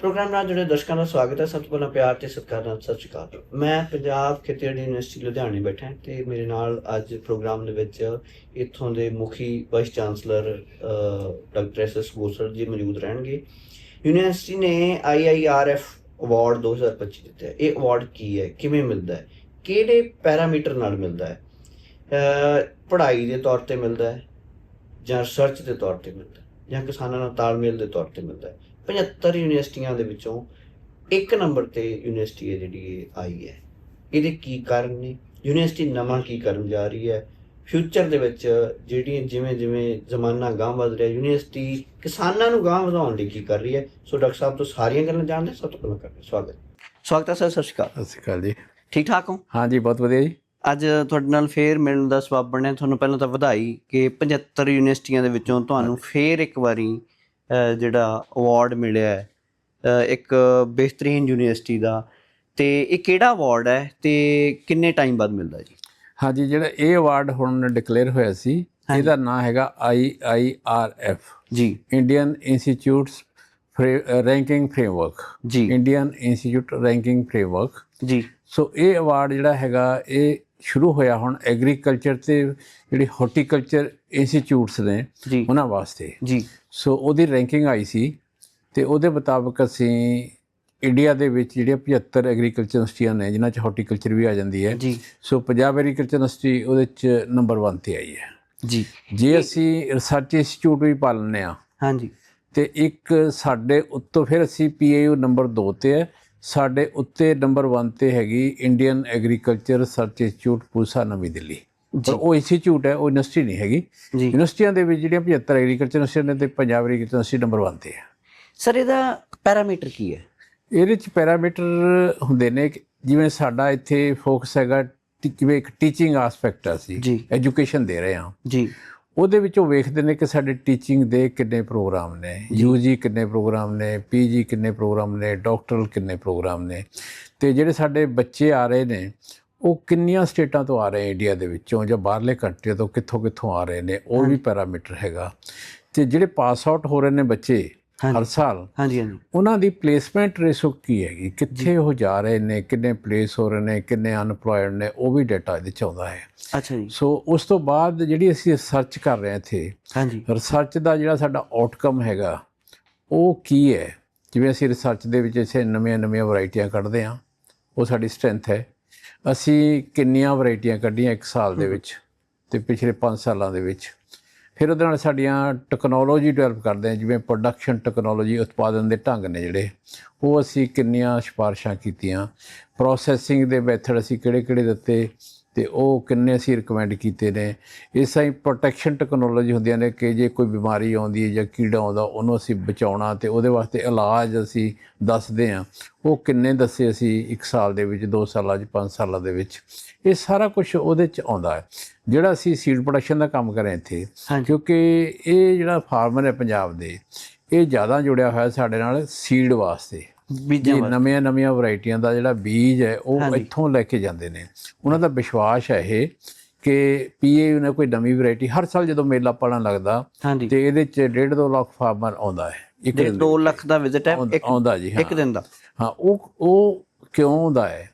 Programme ਨਾਲ ਜੁੜੇ ਦਰਸ਼ਕਾਂ ਦਾ ਸਵਾਗਤ ਹੈ। ਸਭ ਤੋਂ ਪਹਿਲਾਂ ਪਿਆਰ ਤੇ ਸਤਿਕਾਰ ਨਾਲ ਸਤਿ ਸ਼੍ਰੀ ਅਕਾਲ। ਮੈਂ ਪੰਜਾਬ ਖੇਤੀਬਾੜੀ ਯੂਨੀਵਰਸਿਟੀ ਲੁਧਿਆਣੇ ਬੈਠਾ ਤੇ ਮੇਰੇ ਨਾਲ ਅੱਜ ਪ੍ਰੋਗਰਾਮ ਦੇ ਵਿੱਚ ਇੱਥੋਂ ਦੇ ਮੁਖੀ vice chancellor doctor S S Gosal ji ਮੌਜੂਦ ਰਹਿਣਗੇ। ਯੂਨੀਵਰਸਿਟੀ ਨੇ ਆਈਆਈਆਰਐਫ ਅਵਾਰਡ 2025 ਦਿੱਤਾ ਹੈ। ਇਹ ਅਵਾਰਡ ਕੀ ਹੈ? ਕਿਵੇਂ ਮਿਲਦਾ ਹੈ? ਕਿਹੜੇ ਪੈਰਾਮੀਟਰ ਨਾਲ ਮਿਲਦਾ ਹੈ? ਪੜ੍ਹਾਈ ਦੇ ਤੌਰ ਤੇ ਮਿਲਦਾ ਹੈ ਜਾਂ ਰਿਸਰਚ ਦੇ ਤੌਰ ਤੇ ਮਿਲਦਾ ਹੈ ਜਾਂ ਕਿਸਾਨਾਂ ਨਾਲ ਤਾਲਮੇਲ ਦੇ ਤੌਰ ਤੇ ਮਿਲਦਾ ਹੈ? 75 ਯੂਨੀਵਰਸਿਟੀਆਂ ਦੇ ਵਿੱਚੋਂ ਇੱਕ ਨੰਬਰ ਤੇ ਯੂਨੀਵਰਸਿਟੀ ਹੈ ਜਿਹੜੀ ਆਈ ਹੈ। ਇਹਦੇ ਕੀ ਕਾਰਨ ਨੇ? ਯੂਨੀਵਰਸਿਟੀ ਨਵਾਂ ਕੀ ਕਰਨ ਜਾ ਰਹੀ ਹੈ? ਫਿਊਚਰ ਦੇ ਵਿੱਚ ਜਿਹੜੀਆਂ ਜਿਵੇਂ ਜਿਵੇਂ ਜ਼ਮਾਨਾ ਗਾਂਹ ਵੱਧ ਰਿਹਾ ਯੂਨੀਵਰਸਿਟੀ ਕਿਸਾਨਾਂ ਨੂੰ ਗਾਂਹ ਵਧਾਉਣ ਲਈ ਕੀ ਕਰ ਰਹੀ ਹੈ? ਸੋ ਡਾਕਟਰ ਸਾਹਿਬ ਤੋਂ ਸਾਰੀਆਂ ਗੱਲਾਂ ਜਾਣਦੇ ਹਾਂ। ਸਭ ਤੋਂ ਪਹਿਲਾਂ ਕਰਦੇ ਹਾਂ। ਸਵਾਗਤ ਸਵਾਗਤ ਹੈ ਸਰ ਸਤਿ ਸ਼੍ਰੀ ਅਕਾਲ। ਸਤਿ ਸ਼੍ਰੀ ਅਕਾਲ ਜੀ। ਠੀਕ ਠਾਕ ਹੋ? ਹਾਂਜੀ ਬਹੁਤ ਵਧੀਆ ਜੀ। ਅੱਜ ਤੁਹਾਡੇ ਨਾਲ ਫੇਰ ਮਿਲਣ ਦਾ ਸਬਬ ਬਣਿਆ। ਤੁਹਾਨੂੰ ਪਹਿਲਾਂ ਤਾਂ ਵਧਾਈ ਕਿ 75 ਯੂਨੀਵਰਸਿਟੀਆਂ ਦੇ ਵਿੱਚੋਂ ਤੁਹਾਨੂੰ ਫੇਰ ਇੱਕ ਵਾਰੀ ਜਿਹੜਾ ਅਵਾਰਡ ਮਿਲਿਆ ਹੈ ਇੱਕ ਬਿਹਤਰੀਨ ਯੂਨੀਵਰਸਿਟੀ ਦਾ। ਤੇ ਇਹ ਕਿਹੜਾ ਅਵਾਰਡ ਹੈ ਤੇ ਕਿੰਨੇ ਟਾਈਮ ਬਾਅਦ ਮਿਲਦਾ ਜੀ? ਹਾਂਜੀ ਜਿਹੜਾ ਇਹ ਅਵਾਰਡ ਹੁਣ ਡਿਕਲੇਅਰ ਹੋਇਆ ਸੀ। ਇਹਦਾ ਨਾਮ ਹੈਗਾ IIRF ਜੀ। ਇੰਡੀਅਨ ਇੰਸਟੀਚਿਊਟਸ ਰੈਂਕਿੰਗ ਫਰੇਮਵਰਕ ਜੀ। ਇੰਡੀਅਨ ਇੰਸਟੀਚਿਊਟ ਰੈਂਕਿੰਗ ਫਰੇਮਵਰਕ ਜੀ। ਸੋ ਇਹ ਅਵਾਰਡ ਜਿਹੜਾ ਹੈਗਾ ਇਹ ਸ਼ੁਰੂ ਹੋਇਆ ਹੁਣ ਐਗਰੀਕਲਚਰ ਤੇ ਜਿਹੜੀ ਹਾਰਟੀਕਲਚਰ ਇੰਸਟੀਚਿਊਟਸ ਨੇ ਉਹਨਾਂ ਵਾਸਤੇ। ਜੀ। ਸੋ ਉਹਦੀ ਰੈਂਕਿੰਗ ਆਈ ਸੀ ਤੇ ਉਹਦੇ ਮੁਤਾਬਕ ਅਸੀਂ ਇੰਡੀਆ ਦੇ ਵਿੱਚ ਜਿਹੜੀਆਂ 75 ਐਗਰੀਕਲਚਰ ਯੂਨੀਵਰਸਿਟੀਆਂ ਨੇ ਜਿਨ੍ਹਾਂ 'ਚ ਹਾਰਟੀਕਲਚਰ ਵੀ ਆ ਜਾਂਦੀ ਹੈ ਜੀ। ਸੋ ਪੰਜਾਬ ਐਗਰੀਕਲਚਰ ਯੂਨੀਵਰਸਿਟੀ ਉਹਦੇ 'ਚ ਨੰਬਰ 1 ਤੇ ਆਈ ਹੈ। ਜੀ। ਜੇ ਅਸੀਂ ਰਿਸਰਚ ਇੰਸਟੀਚਿਊਟ ਵੀ ਪਾਲਨੇ ਆ ਹਾਂਜੀ। ਤੇ ਇੱਕ ਸਾਡੇ ਉੱਤੋਂ ਫਿਰ ਅਸੀਂ ਪੀਏਯੂ ਨੰਬਰ 2 ਤੇ ਹੈ ਸਾਡੇ ਉੱਤੇ ਨੰਬਰ 1 ਤੇ ਹੈਗੀ Indian agriculture research institute Pusa ਨਵੀਂ ਦਿੱਲੀ। ਪਰ ਉਹ ਇੰਸਟੀਚਿਊਟ ਹੈ ਉਹ ਯੂਨੀਵਰਸਿਟੀ ਨਹੀਂ ਹੈਗੀ। ਯੂਨੀਵਰਸਿਟੀਆਂ ਦੇ ਵਿੱਚ ਜਿਹੜੀਆਂ 75 ਐਗਰੀਕਲਚਰ ਯੂਨੀਵਰਸਿਟੀਆਂ ਨੇ ਤੇ ਪੰਜਾਬ ਐਗਰੀਕਲਚਰ ਯੂਨੀਵਰਸਿਟੀ ਨੰਬਰ 1 ਤੇ ਹੈ। ਸਰ ਇਹਦਾ ਪੈਰਾਮੀਟਰ ਕੀ ਹੈ? ਇਹਦੇ ਚ ਪੈਰਾਮੀਟਰ ਹੁੰਦੇ ਨੇ ਜਿਵੇਂ ਸਾਡਾ ਇੱਥੇ ਫੋਕਸ ਹੈਗਾ ਜਿਵੇਂ ਇੱਕ ਟੀਚਿੰਗ ਐਸਪੈਕਟ ਆ ਸੀ ਐਜੂਕੇਸ਼ਨ ਦੇ ਰਹੇ ਹਾਂ। ਜੀ। ਉਹਦੇ ਵਿੱਚ ਉਹ ਵੇਖਦੇ ਨੇ ਕਿ ਸਾਡੇ ਟੀਚਿੰਗ ਦੇ ਕਿੰਨੇ ਪ੍ਰੋਗਰਾਮ ਨੇ ਯੂਜੀ ਕਿੰਨੇ ਪ੍ਰੋਗਰਾਮ ਨੇ ਪੀਜੀ ਕਿੰਨੇ ਪ੍ਰੋਗਰਾਮ ਨੇ ਡਾਕਟਰਲ ਕਿੰਨੇ ਪ੍ਰੋਗਰਾਮ ਨੇ। ਤੇ ਜਿਹੜੇ ਸਾਡੇ ਬੱਚੇ ਆ ਰਹੇ ਨੇ ਉਹ ਕਿੰਨੀਆਂ ਸਟੇਟਾਂ ਤੋਂ ਆ ਰਹੇ ਇੰਡੀਆ ਦੇ ਵਿੱਚੋਂ ਜਾਂ ਬਾਹਰਲੇ ਕੰਟਰੀ ਤੋਂ ਕਿੱਥੋਂ ਕਿੱਥੋਂ ਆ ਰਹੇ ਨੇ ਉਹ ਵੀ ਪੈਰਾਮੀਟਰ ਹੈਗਾ। ਤੇ ਜਿਹੜੇ ਪਾਸ ਆਊਟ ਹੋ ਰਹੇ ਨੇ ਬੱਚੇ ਹਰ ਸਾਲ। ਹਾਂਜੀ ਹਾਂਜੀ। ਉਹਨਾਂ ਦੀ ਪਲੇਸਮੈਂਟ ਰੇਸ਼ੋ ਕੀ ਹੈਗੀ? ਕਿੱਥੇ ਉਹ ਜਾ ਰਹੇ ਨੇ? ਕਿੰਨੇ ਪਲੇਸ ਹੋ ਰਹੇ ਨੇ? ਕਿੰਨੇ ਅਨਪਲੋਇਡ ਨੇ? ਉਹ ਵੀ ਡਾਟਾ ਇਹਦੇ ਚ ਆਉਂਦਾ ਹੈ। ਅੱਛਾ ਜੀ। ਸੋ ਉਸ ਤੋਂ ਬਾਅਦ ਜਿਹੜੀ ਅਸੀਂ ਰਿਸਰਚ ਕਰ ਰਹੇ ਇੱਥੇ ਹਾਂਜੀ। ਰਿਸਰਚ ਦਾ ਜਿਹੜਾ ਸਾਡਾ ਆਊਟਕਮ ਹੈਗਾ ਉਹ ਕੀ ਹੈ? ਜਿਵੇਂ ਅਸੀਂ ਰਿਸਰਚ ਦੇ ਵਿੱਚ ਇਸੇ ਨਵੀਆਂ ਨਵੀਆਂ ਵੈਰਾਈਟੀਆਂ ਕੱਢਦੇ ਹਾਂ ਉਹ ਸਾਡੀ ਸਟਰੈਂਥ ਹੈ। ਅਸੀਂ ਕਿੰਨੀਆਂ ਵੈਰਾਈਟੀਆਂ ਕੱਢੀਆਂ ਇੱਕ ਸਾਲ ਦੇ ਵਿੱਚ ਤੇ ਪਿਛਲੇ 5 ਸਾਲਾਂ ਦੇ ਵਿੱਚ? ਫਿਰ ਉਹਦੇ ਨਾਲ ਸਾਡੀਆਂ ਟੈਕਨੋਲੋਜੀ ਡਿਵੈਲਪ ਕਰਦੇ ਹਾਂ, ਜਿਵੇਂ ਪ੍ਰੋਡਕਸ਼ਨ ਟੈਕਨੋਲੋਜੀ ਉਤਪਾਦਨ ਦੇ ਢੰਗ ਨੇ ਜਿਹੜੇ, ਉਹ ਅਸੀਂ ਕਿੰਨੀਆਂ ਸਿਫਾਰਸ਼ਾਂ ਕੀਤੀਆਂ। ਪ੍ਰੋਸੈਸਿੰਗ ਦੇ ਮੈਥਡ ਅਸੀਂ ਕਿਹੜੇ ਕਿਹੜੇ ਦਿੱਤੇ ਤੇ ਉਹ ਕਿੰਨੇ ਅਸੀਂ ਰਿਕਮੈਂਡ ਕੀਤੇ ਨੇ। ਇਸ ਤਰ੍ਹਾਂ ਹੀ ਪ੍ਰੋਟੈਕਸ਼ਨ ਟੈਕਨੋਲੋਜੀ ਹੁੰਦੀਆਂ ਨੇ ਕਿ ਜੇ ਕੋਈ ਬਿਮਾਰੀ ਆਉਂਦੀ ਹੈ ਜਾਂ ਕੀੜਾ ਆਉਂਦਾ ਉਹਨੂੰ ਅਸੀਂ ਬਚਾਉਣਾ ਤੇ ਉਹਦੇ ਵਾਸਤੇ ਇਲਾਜ ਅਸੀਂ ਦੱਸਦੇ ਹਾਂ। ਉਹ ਕਿੰਨੇ ਦੱਸੇ ਅਸੀਂ 1 ਸਾਲ ਦੇ ਵਿੱਚ 2 ਸਾਲਾਂ 'ਚ 5 ਸਾਲਾਂ ਦੇ ਵਿੱਚ। ਇਹ ਸਾਰਾ ਕੁਝ ਉਹਦੇ 'ਚ ਆਉਂਦਾ ਹੈ। ਜਿਹੜਾ ਅਸੀਂ ਸੀਡ ਪ੍ਰੋਡਕਸ਼ਨ ਦਾ ਕੰਮ ਕਰ ਰਹੇ ਇੱਥੇ ਕਿਉਂਕਿ ਇਹ ਜਿਹੜਾ ਫਾਰਮਰ ਹੈ ਪੰਜਾਬ ਦੇ ਇਹ ਜ਼ਿਆਦਾ ਜੁੜਿਆ ਹੋਇਆ ਸਾਡੇ ਨਾਲ ਸੀਡ ਵਾਸਤੇ। ਬੀਜਾਂ ਵਾਸਤੇ। ਨਵੀਆਂ ਨਵੀਆਂ ਵੈਰਾਈਟੀਆਂ ਦਾ ਜਿਹੜਾ ਬੀਜ ਹੈ ਉਹ। ਇੱਥੋਂ ਲੈ ਕੇ ਜਾਂਦੇ ਨੇ। ਉਹਨਾਂ ਦਾ ਵਿਸ਼ਵਾਸ ਹੈ ਇਹ ਕਿ ਪੀਏਯੂ ਨੇ ਕੋਈ ਨਵੀਂ ਵੈਰਾਈਟੀ ਹਰ ਸਾਲ ਜਦੋਂ ਮੇਲਾ ਪੜਨ ਲੱਗਦਾ ਤੇ ਇਹਦੇ ਚ 1.5 2 ਲੱਖ ਫਾਰਮਰ ਆਉਂਦਾ ਹੈ ਇੱਕ ਜੇ ਦਿਨ 2 ਲੱਖ ਦਾ ਵਿਜ਼ਿਟ ਹੈ ਆਉਂਦਾ- ਇੱਕ ਆਉਂਦਾ ਜੀ ਇੱਕ ਦਿਨ ਦਾ। ਹਾਂ ਉਹ ਉਹ ਕਿਉਂ ਆਉਂਦਾ ਹੈ?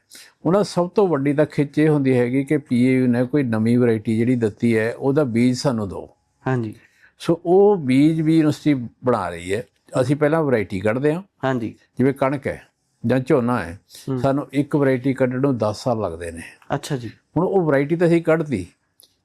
ਉਹਨਾਂ ਸਭ ਤੋਂ ਵੱਡੀ ਤਾਂ ਖਿੱਚ ਇਹ ਹੁੰਦੀ ਹੈਗੀ ਕਿ ਪੀਏਯੂ ਨੇ ਕੋਈ ਨਵੀਂ ਵੈਰਾਈਟੀ ਜਿਹੜੀ ਦਿੱਤੀ ਹੈ ਉਹਦਾ ਬੀਜ ਸਾਨੂੰ ਦਿਓ। ਹਾਂਜੀ। ਸੋ ਉਹ ਬੀਜ ਵੀ ਯੂਨੀਵਰਸਿਟੀ ਬਣਾ ਰਹੀ ਹੈ। ਅਸੀਂ ਪਹਿਲਾਂ ਵੈਰਾਈਟੀ ਕੱਢਦੇ ਹਾਂ। ਹਾਂਜੀ। ਜਿਵੇਂ ਕਣਕ ਹੈ ਜਾਂ ਝੋਨਾ ਹੈ। ਸਾਨੂੰ ਇੱਕ ਵੈਰਾਈਟੀ ਕੱਢਣ ਨੂੰ 10 ਸਾਲ ਲੱਗਦੇ ਨੇ। ਅੱਛਾ ਜੀ। ਹੁਣ ਉਹ ਵੈਰਾਈਟੀ ਤਾਂ ਅਸੀਂ ਕੱਢਤੀ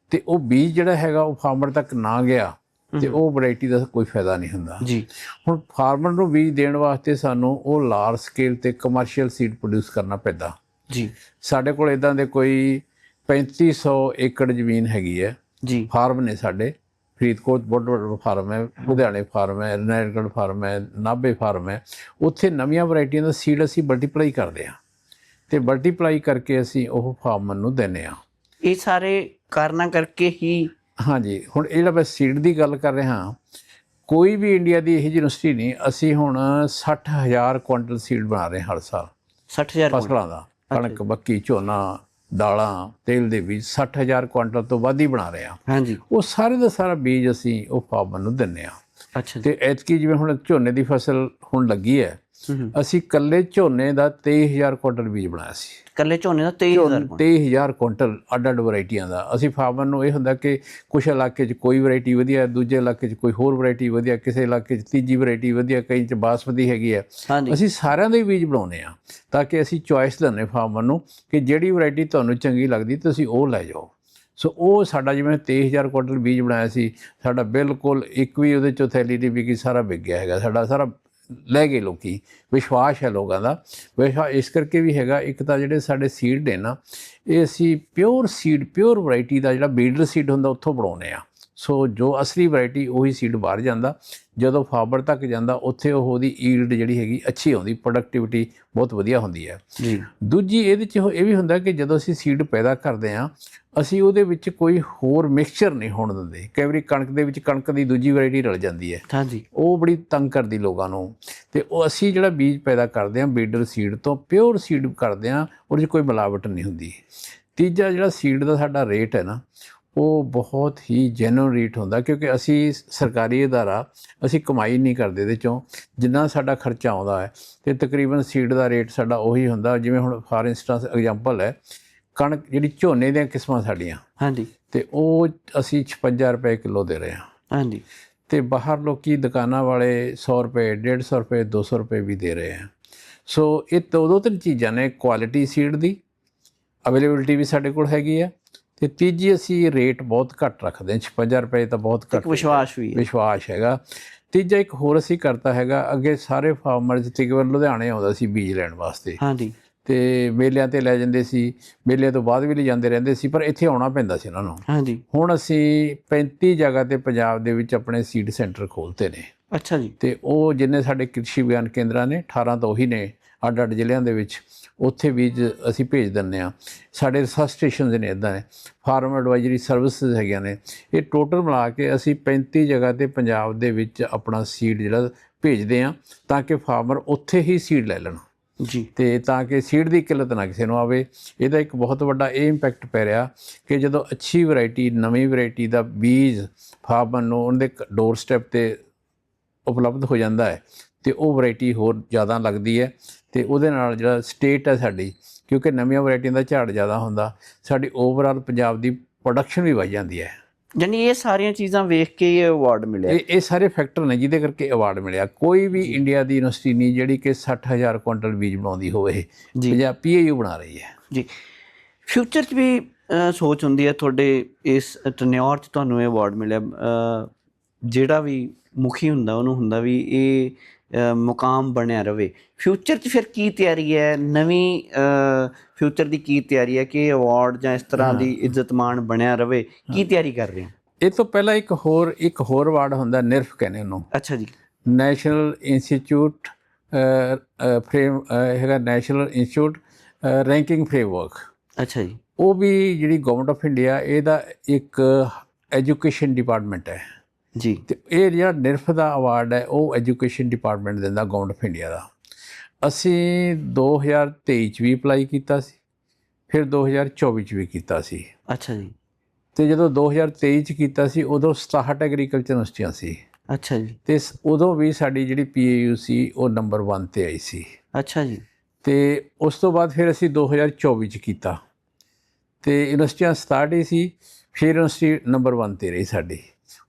ਤੇ ਉਹ ਬੀਜ ਜਿਹੜਾ ਹੈਗਾ ਉਹ ਫਾਰਮਰ ਤੱਕ ਨਾ ਗਿਆ ਤੇ ਉਹ ਵੈਰਾਈਟੀ ਦਾ ਕੋਈ ਫਾਇਦਾ ਨਹੀਂ ਹੁੰਦਾ। ਜੀ। ਹੁਣ ਫਾਰਮਰ ਨੂੰ ਬੀਜ ਦੇਣ ਵਾਸਤੇ ਸਾਨੂੰ ਉਹ ਲਾਰਜ ਸਕੇਲ ਤੇ ਕਮਰਸ਼ੀਅਲ ਸੀਡ ਪ੍ਰੋਡਿਊਸ ਕਰਨਾ ਪੈਂਦਾ। ਜੀ। ਸਾਡੇ ਕੋਲ ਇਦਾਂ ਦੇ ਕੋਈ 3500 ਏਕੜ ਜ਼ਮੀਨ ਹੈਗੀ ਹੈ। ਜੀ। ਫਾਰਮ ਨੇ ਸਾਡੇ। ਫਰੀਦਕੋਟ ਵੱਡਾ ਫਾਰਮ ਹੈ ਲੁਧਿਆਣੇ ਫਾਰਮ ਹੈ ਰਣਾਗੜ੍ਹ ਫਾਰਮ ਹੈ ਨਾਭੇ ਫਾਰਮ ਹੈ। ਉੱਥੇ ਨਵੀਆਂ ਵੈਰਾਈਟੀਆਂ ਦਾ ਸੀਡ ਅਸੀਂ ਮਲਟੀਪਲਾਈ ਕਰਦੇ ਹਾਂ। ਤੇ ਮਲਟੀਪਲਾਈ ਕਰਕੇ ਅਸੀਂ ਉਹ ਫਾਰਮਰ ਨੂੰ ਦਿੰਦੇ ਹਾਂ। ਇਹ ਸਾਰੇ ਕਾਰਨਾਂ ਕਰਕੇ ਹੀ ਹਾਂਜੀ ਹੁਣ ਇਹ ਜਿਹੜਾ ਮੈਂ ਸੀਡ ਦੀ ਗੱਲ ਕਰ ਰਿਹਾ ਹਾਂ ਕੋਈ ਵੀ ਇੰਡੀਆ ਦੀ ਇਹ ਯੂਨੀਵਰਸਿਟੀ ਨਹੀਂ ਅਸੀਂ ਹੁਣ 60000 ਕੁਇੰਟਲ ਸੀਡ ਬਣਾ ਰਹੇ ਹਾਂ ਹਰ ਸਾਲ। 60000 ਕੁਇੰਟਲ। ਫਸਲਾਂ ਦਾ ਕਣਕ ਬੱਕੀ ਝੋਨਾ ਦਾਲਾਂ ਤੇਲ ਦੇ ਬੀਜ 60000 ਕੁਇੰਟਲ ਤੋਂ ਵੱਧ ਹੀ ਬਣਾ ਰਹੇ ਹਾਂ। ਹਾਂਜੀ। ਉਹ ਸਾਰੇ ਦਾ ਸਾਰਾ ਬੀਜ ਅਸੀਂ ਉਹ ਫਾਰਮਰ ਨੂੰ ਦਿੰਨੇ ਆ ਅੱਛਾ ਤੇ ਐਤਕੀ ਜਿਵੇਂ ਹੁਣ ਝੋਨੇ ਦੀ ਫਸਲ ਹੁਣ ਲੱਗੀ ਹੂੰ ਅਸੀਂ ਕੱਲੇ ਝੋਨੇ ਦਾ 23000 ਕੁਇੰਟਲ ਬੀਜ ਬਣਾਇਆ ਸੀ। ਕੱਲੇ ਝੋਨੇ ਦਾ 23000 ਕੁਇੰਟਲ। 23000 ਕੁਇੰਟਲ ਅੱਡ ਅੱਡ ਵੈਰਾਈਟੀਆਂ ਦਾ। ਅਸੀਂ ਫਾਰਮਰ ਨੂੰ ਇਹ ਹੁੰਦਾ ਕਿ ਕੁਝ ਇਲਾਕੇ 'ਚ ਕੋਈ ਵੈਰਾਈਟੀ ਵਧੀਆ ਹੈ, ਦੂਜੇ ਇਲਾਕੇ 'ਚ ਕੋਈ ਹੋਰ ਵੈਰਾਈਟੀ ਵਧੀਆ ਕਿਸੇ ਇਲਾਕੇ 'ਚ ਤੀਜੀ ਵੈਰਾਈਟੀ ਵਧੀਆ ਕਈ 'ਚ ਬਾਸਮਤੀ ਹੈਗੀ ਹੈ। ਅਸੀਂ ਸਾਰਿਆਂ ਦੇ ਬੀਜ ਬਣਾਉਨੇ ਆ ਤਾਂ ਕਿ ਅਸੀਂ ਚੁਆਇਸ ਦਿੰਨੇ ਫਾਰਮਰ ਨੂੰ ਕਿ ਜਿਹੜੀ ਵੈਰਾਈਟੀ ਤੁਹਾਨੂੰ ਚੰਗੀ ਲੱਗਦੀ ਤੁਸੀਂ ਉਹ ਲੈ ਜਾਓ। ਸੋ ਉਹ ਸਾਡਾ ਜਿਵੇਂ 23000 ਕੁਇੰਟਲ ਬੀਜ ਬਣਾਇਆ ਸੀ ਸਾਡਾ ਬਿਲਕੁਲ ਇੱਕ ਵੀ ਉਹਦੇ ਚੋਂ ਥੈਲੀ ਦੀ ਵਿਕੀ ਸਾਰਾ ਵਿਕ ਗਿਆ ਹੈਗਾ। ਸਾਡਾ ਸਾਰਾ ਲੈ ਗਏ ਲੋਕੀ, ਵਿਸ਼ਵਾਸ ਹੈ ਲੋਕਾਂ ਦਾ। ਵਿਸ਼ਵਾਸ ਇਸ ਕਰਕੇ ਵੀ ਹੈਗਾ, ਇੱਕ ਤਾਂ ਜਿਹੜੇ ਸਾਡੇ ਸੀਡ ਨੇ ਨਾ, ਇਹ ਅਸੀਂ ਪਿਓਰ ਸੀਡ ਪਿਓਰ ਵੈਰਾਈਟੀ ਦਾ ਜਿਹੜਾ ਬੀਡਰ ਸੀਡ ਹੁੰਦਾ, ਉੱਥੋਂ ਬਣਾਉਨੇ ਆ ਸੋ ਜੋ ਅਸਲੀ ਵੈਰਾਈਟੀ ਉਹੀ ਸੀਡ ਬਾਹਰ ਜਾਂਦਾ। ਜਦੋਂ ਫਾਰਮਰ ਤੱਕ ਜਾਂਦਾ ਉੱਥੇ ਉਹ ਉਹਦੀ ਈਲਡ ਜਿਹੜੀ ਹੈਗੀ ਅੱਛੀ ਆਉਂਦੀ ਪ੍ਰੋਡਕਟਿਵਿਟੀ ਬਹੁਤ ਵਧੀਆ ਹੁੰਦੀ ਹੈ। ਜੀ। ਦੂਜੀ ਇਹਦੇ ਚ ਇਹ ਵੀ ਹੁੰਦਾ ਕਿ ਜਦੋਂ ਅਸੀਂ ਸੀਡ ਪੈਦਾ ਕਰਦੇ ਹਾਂ ਅਸੀਂ ਉਹਦੇ ਵਿੱਚ ਕੋਈ ਹੋਰ ਮਿਕਸਚਰ ਨਹੀਂ ਹੋਣ ਦਿੰਦੇ। ਕਈ ਵਾਰੀ ਕਣਕ ਦੇ ਵਿੱਚ ਕਣਕ ਦੀ ਦੂਜੀ ਵੈਰਾਈਟੀ ਰਲ ਜਾਂਦੀ ਹੈ। ਹਾਂਜੀ ਉਹ ਬੜੀ ਤੰਗ ਕਰਦੀ ਲੋਕਾਂ ਨੂੰ। ਤੇ ਉਹ ਅਸੀਂ ਜਿਹੜਾ ਬੀਜ ਪੈਦਾ ਕਰਦੇ ਹਾਂ ਬੀਡਰ ਸੀਡ ਤੋਂ ਪਿਓਰ ਸੀਡ ਕਰਦੇ ਹਾਂ ਉਹਦੇ 'ਚ ਕੋਈ ਮਿਲਾਵਟ ਨਹੀਂ ਹੁੰਦੀ। ਤੀਜਾ ਜਿਹੜਾ ਸੀਡ ਦਾ ਸਾਡਾ ਰੇਟ ਹੈ ਨਾ ਉਹ ਬਹੁਤ ਹੀ ਜੈਨੂਇਨ ਰੇਟ ਹੁੰਦਾ ਕਿਉਂਕਿ ਅਸੀਂ ਸਰਕਾਰੀ ਅਦਾਰਾ ਅਸੀਂ ਕਮਾਈ ਨਹੀਂ ਕਰਦੇ ਇਹਦੇ ਚੋਂ। ਜਿੰਨਾ ਸਾਡਾ ਖਰਚਾ ਆਉਂਦਾ ਹੈ ਤੇ ਤਕਰੀਬਨ ਸੀਡ ਦਾ ਰੇਟ ਸਾਡਾ ਉਹੀ ਹੁੰਦਾ। ਜਿਵੇਂ ਹੁਣ ਫਾਰ ਇੰਸਟੈਂਸ ਐਗਜ਼ਾਮਪਲ ਹੈ ਕਣਕ ਜਿਹੜੀ ਝੋਨੇ ਦੀਆਂ ਕਿਸਮਾਂ ਸਾਡੀਆਂ ਹਾਂਜੀ। ਤੇ ਉਹ ਅਸੀਂ 56 ਰੁਪਏ ਕਿਲੋ ਦੇ ਰਹੇ ਹਾਂ। ਹਾਂਜੀ। ਤੇ ਬਾਹਰ ਲੋਕੀ ਦੁਕਾਨਾਂ ਵਾਲੇ 100 ਰੁਪਏ 150 ਰੁਪਏ 200 ਰੁਪਏ ਵੀ ਦੇ ਰਹੇ ਆ ਸੋ ਇਹ ਦੋ ਦੋ ਤਿੰਨ ਚੀਜ਼ਾਂ ਨੇ ਕੁਆਲਿਟੀ ਸੀਡ ਦੀ ਅਵੇਲੇਬਿਲਟੀ ਵੀ ਸਾਡੇ ਕੋਲ ਹੈਗੀ ਆ ਤੇ ਤੀਜੀ ਅਸੀਂ ਰੇਟ ਬਹੁਤ ਘੱਟ ਰੱਖਦੇ ਹਾਂ 56 ਰੁਪਏ ਤਾਂ ਬਹੁਤ ਘੱਟ ਇੱਕ ਵਿਸ਼ਵਾਸ ਵੀ ਹੈ। ਵਿਸ਼ਵਾਸ ਹੈਗਾ। ਤੀਜਾ ਇੱਕ ਹੋਰ ਅਸੀਂ ਕਰਤਾ ਹੈਗਾ ਅੱਗੇ ਸਾਰੇ ਫਾਰਮਰ ਤਕਰੀਬਨ ਲੁਧਿਆਣੇ ਆਉਂਦਾ ਸੀ ਬੀਜ ਲੈਣ ਵਾਸਤੇ। ਹਾਂਜੀ। ਤੇ ਮੇਲਿਆਂ ਤੇ ਲੈ ਜਾਂਦੇ ਸੀ ਮੇਲਿਆਂ ਤੋਂ ਬਾਅਦ ਵੀ ਲੈ ਜਾਂਦੇ ਰਹਿੰਦੇ ਸੀ ਪਰ ਇੱਥੇ ਆਉਣਾ ਪੈਂਦਾ ਸੀ ਉਹਨਾਂ ਨੂੰ। ਹਾਂਜੀ। ਹੁਣ ਅਸੀਂ 35 ਜਗ੍ਹਾ ਤੇ ਪੰਜਾਬ ਦੇ ਵਿੱਚ ਆਪਣੇ ਸੀਡ ਸੈਂਟਰ ਖੋਲਤੇ ਨੇ। ਅੱਛਾ ਜੀ। ਤੇ ਉਹ ਜਿੰਨੇ ਸਾਡੇ ਕ੍ਰਿਸ਼ੀ ਵਿਗਿਆਨ ਕੇਂਦਰਾਂ ਨੇ 18 ਤਾਂ ਉਹੀ ਨੇ। ਅੱਡ ਅੱਡ ਜ਼ਿਲ੍ਹਿਆਂ ਦੇ ਵਿੱਚ ਉੱਥੇ ਬੀਜ ਅਸੀਂ ਭੇਜ ਦਿੰਨੇ ਆ ਸਾਡੇ ਰਿਸਰਚ ਸਟੇਸ਼ਨਸ ਨੇ ਇਦਾਂ ਨੇ ਫਾਰਮ ਐਡਵਾਈਜ਼ਰੀ ਸਰਵਿਸਿਜ਼ ਹੈਗੀਆਂ ਨੇ। ਇਹ ਟੋਟਲ ਮਿਲਾ ਕੇ ਅਸੀਂ 35 ਜਗ੍ਹਾ ਤੇ ਪੰਜਾਬ ਦੇ ਵਿੱਚ ਆਪਣਾ ਸੀਡ ਜਿਹੜਾ ਭੇਜਦੇ ਆ ਤਾਂ ਕਿ ਫਾਰਮਰ ਉੱਥੇ ਹੀ ਸੀਡ ਲੈ ਲੈਣ। ਜੀ। ਤੇ ਤਾਂ ਕਿ ਸੀਡ ਦੀ ਕਿੱਲਤ ਨਾ ਕਿਸੇ ਨੂੰ ਆਵੇ। ਇਹਦਾ ਇੱਕ ਬਹੁਤ ਵੱਡਾ ਇਹ ਇੰਪੈਕਟ ਪੈ ਰਿਹਾ ਕਿ ਜਦੋਂ ਅੱਛੀ ਵੈਰਾਈਟੀ ਨਵੀਂ ਵੈਰਾਈਟੀ ਦਾ ਬੀਜ ਫਾਰਮਰ ਨੂੰ ਉਹਦੇ ਡੋਰ ਸਟੈਪ ਤੇ ਉਪਲਬਧ ਹੋ ਜਾਂਦਾ ਹੈ ਤੇ ਉਹ ਵੈਰਾਈਟੀ ਹੋਰ ਜ਼ਿਆਦਾ ਲੱਗਦੀ ਹੈ ਤੇ ਉਹਦੇ ਨਾਲ ਜਿਹੜਾ ਸਟੇਟ ਹੈ ਸਾਡੀ ਕਿਉਂਕਿ ਨਵੀਆਂ ਵੈਰਾਈਟੀਆਂ ਦਾ ਝਾੜ ਜ਼ਿਆਦਾ ਹੁੰਦਾ ਸਾਡੀ ਓਵਰਆਲ ਪੰਜਾਬ ਦੀ ਪ੍ਰੋਡਕਸ਼ਨ ਵੀ ਵਧ ਜਾਂਦੀ ਹੈ। ਯਾਨੀ ਇਹ ਸਾਰੀਆਂ ਚੀਜ਼ਾਂ ਵੇਖ ਕੇ ਇਹ ਅਵਾਰਡ ਮਿਲਿਆ। ਇਹ ਇਹ ਸਾਰੇ ਫੈਕਟਰ ਨੇ ਜਿਹਦੇ ਕਰਕੇ ਅਵਾਰਡ ਮਿਲਿਆ। ਕੋਈ ਵੀ ਇੰਡੀਆ ਦੀ ਯੂਨੀਵਰਸਿਟੀ ਨਹੀਂ ਜਿਹੜੀ ਕਿ 60000 ਕੁਇੰਟਲ ਬੀਜ ਬਣਾਉਂਦੀ ਹੋਵੇ ਜੀ। ਪੀਏਯੂ ਬਣਾ ਰਹੀ ਹੈ। ਜੀ। ਫਿਊਚਰ 'ਚ ਵੀ ਸੋਚ ਹੁੰਦੀ ਹੈ ਤੁਹਾਡੇ ਇਸ ਟਨਿਓਰ 'ਚ ਤੁਹਾਨੂੰ ਇਹ ਅਵਾਰਡ ਮਿਲਿਆ। ਜਿਹੜਾ ਵੀ ਮੁਖੀ ਹੁੰਦਾ ਉਹਨੂੰ ਹੁੰਦਾ ਵੀ ਇਹ ਮੁਕਾਮ ਬਣਿਆ ਰਵੇ। ਫਿਊਚਰ 'ਚ ਫਿਰ ਕੀ ਤਿਆਰੀ ਹੈ? ਨਵੀਂ ਫਿਊਚਰ ਦੀ ਕੀ ਤਿਆਰੀ ਹੈ ਕਿ ਅਵਾਰਡ ਜਾਂ ਇਸ ਤਰ੍ਹਾਂ ਦੀ ਇੱਜ਼ਤਮਾਨ ਬਣਿਆ ਰਵੇ? ਕੀ ਤਿਆਰੀ ਕਰ ਰਹੇ ਹੋ? ਇਹ ਤੋਂ ਪਹਿਲਾਂ ਇੱਕ ਹੋਰ ਇੱਕ ਹੋਰ ਅਵਾਰਡ ਹੁੰਦਾ ਨਿਰਫ ਕਹਿੰਦੇ ਉਹਨੂੰ। ਅੱਛਾ ਜੀ। ਨੈਸ਼ਨਲ ਇੰਸਟੀਚਿਊਟ ਫਰੇਮ ਹੈਗਾ ਨੈਸ਼ਨਲ ਇੰਸਟੀਚਿਊਟ ਰੈਂਕਿੰਗ ਫਰੇਮਵਰਕ ਅੱਛਾ ਜੀ। ਉਹ ਵੀ ਜਿਹੜੀ ਗਵਰਨਮੈਂਟ ਆਫ ਇੰਡੀਆ ਇਹਦਾ ਇੱਕ ਐਜੂਕੇਸ਼ਨ ਡਿਪਾਰਟਮੈਂਟ ਹੈ। ਜੀ। ਤੇ ਇਹ ਜਿਹੜਾ ਨਿਰਫ ਦਾ ਅਵਾਰਡ ਹੈ ਉਹ ਐਜੂਕੇਸ਼ਨ ਡਿਪਾਰਟਮੈਂਟ ਦਿੰਦਾ ਗਵਰਨਮੈਂਟ ਆਫ ਇੰਡੀਆ ਦਾ। ਅਸੀਂ 2023 ਚ ਵੀ ਅਪਲਾਈ ਕੀਤਾ ਸੀ ਫਿਰ 2024 ਚ ਵੀ ਕੀਤਾ ਸੀ। ਅੱਛਾ ਜੀ। ਤੇ ਜਦੋਂ 2023 ਚ ਕੀਤਾ ਸੀ ਉਦੋਂ 67 ਐਗਰੀਕਲਚਰ ਯੂਨੀਵਰਸਿਟੀਆਂ ਸੀ। ਅੱਛਾ ਜੀ। ਤੇ ਉਦੋਂ ਵੀ ਸਾਡੀ ਜਿਹੜੀ ਪੀਏਯੂ ਸੀ ਉਹ ਨੰਬਰ 1 ਤੇ ਆਈ ਸੀ। ਅੱਛਾ ਜੀ। ਤੇ ਉਸ ਤੋਂ ਬਾਅਦ ਫਿਰ ਅਸੀਂ 2024 ਚ ਕੀਤਾ। ਤੇ ਯੂਨੀਵਰਸਿਟੀਆਂ 67 ਹੀ ਸੀ ਫਿਰ ਯੂਨੀਵਰਸਿਟੀ ਨੰਬਰ 1 ਤੇ ਰਹੀ ਸਾਡੀ।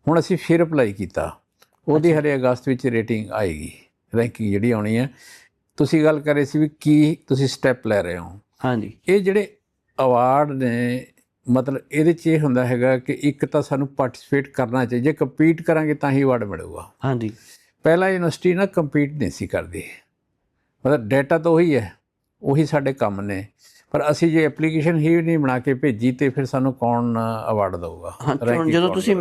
ਹੁਣ ਅਸੀਂ ਫਿਰ ਅਪਲਾਈ ਕੀਤਾ। ਉਹਦੀ ਹਰੇ ਅਗਸਤ ਵਿੱਚ ਰੇਟਿੰਗ ਆਏਗੀ। ਰੈਂਕਿੰਗ ਜਿਹੜੀ ਆਉਣੀ ਹੈ। ਤੁਸੀਂ ਗੱਲ ਕਰ ਰਹੇ ਸੀ ਵੀ ਕੀ ਤੁਸੀਂ ਸਟੈਪ ਲੈ ਰਹੇ ਹੋ। ਹਾਂਜੀ। ਇਹ ਜਿਹੜੇ ਅਵਾਰਡ ਨੇ ਮਤਲਬ ਇਹਦੇ 'ਚ ਇਹ ਹੁੰਦਾ ਹੈਗਾ ਕਿ ਇੱਕ ਤਾਂ ਸਾਨੂੰ ਪਾਰਟਿਸਿਪੇਟ ਕਰਨਾ ਚਾਹੀਦਾ। ਜੇ ਕੰਪੀਟ ਕਰਾਂਗੇ ਤਾਂ ਹੀ ਅਵਾਰਡ ਮਿਲੂਗਾ। ਹਾਂਜੀ। ਪਹਿਲਾਂ ਯੂਨੀਵਰਸਿਟੀ ਨਾ ਕੰਪੀਟ ਨਹੀਂ ਸੀ ਕਰਦੀ। ਮਤਲਬ ਡਾਟਾ ਤਾਂ ਉਹੀ ਹੈ। ਉਹੀ ਸਾਡੇ ਕੰਮ ਨੇ। ਪਰ ਅਸੀਂ ਜੇ ਐਪਲੀਕੇਸ਼ਨ ਹੀ ਨਹੀਂ ਬਣਾ ਕੇ ਭੇਜੀ ਤੇ ਫਿਰ ਸਾਨੂੰ ਕੌਣ ਅਵਾਰਡ ਦਊਗਾ? ਹਾਂ ਹੁਣ ਜਦੋਂ ਤੁਸੀਂ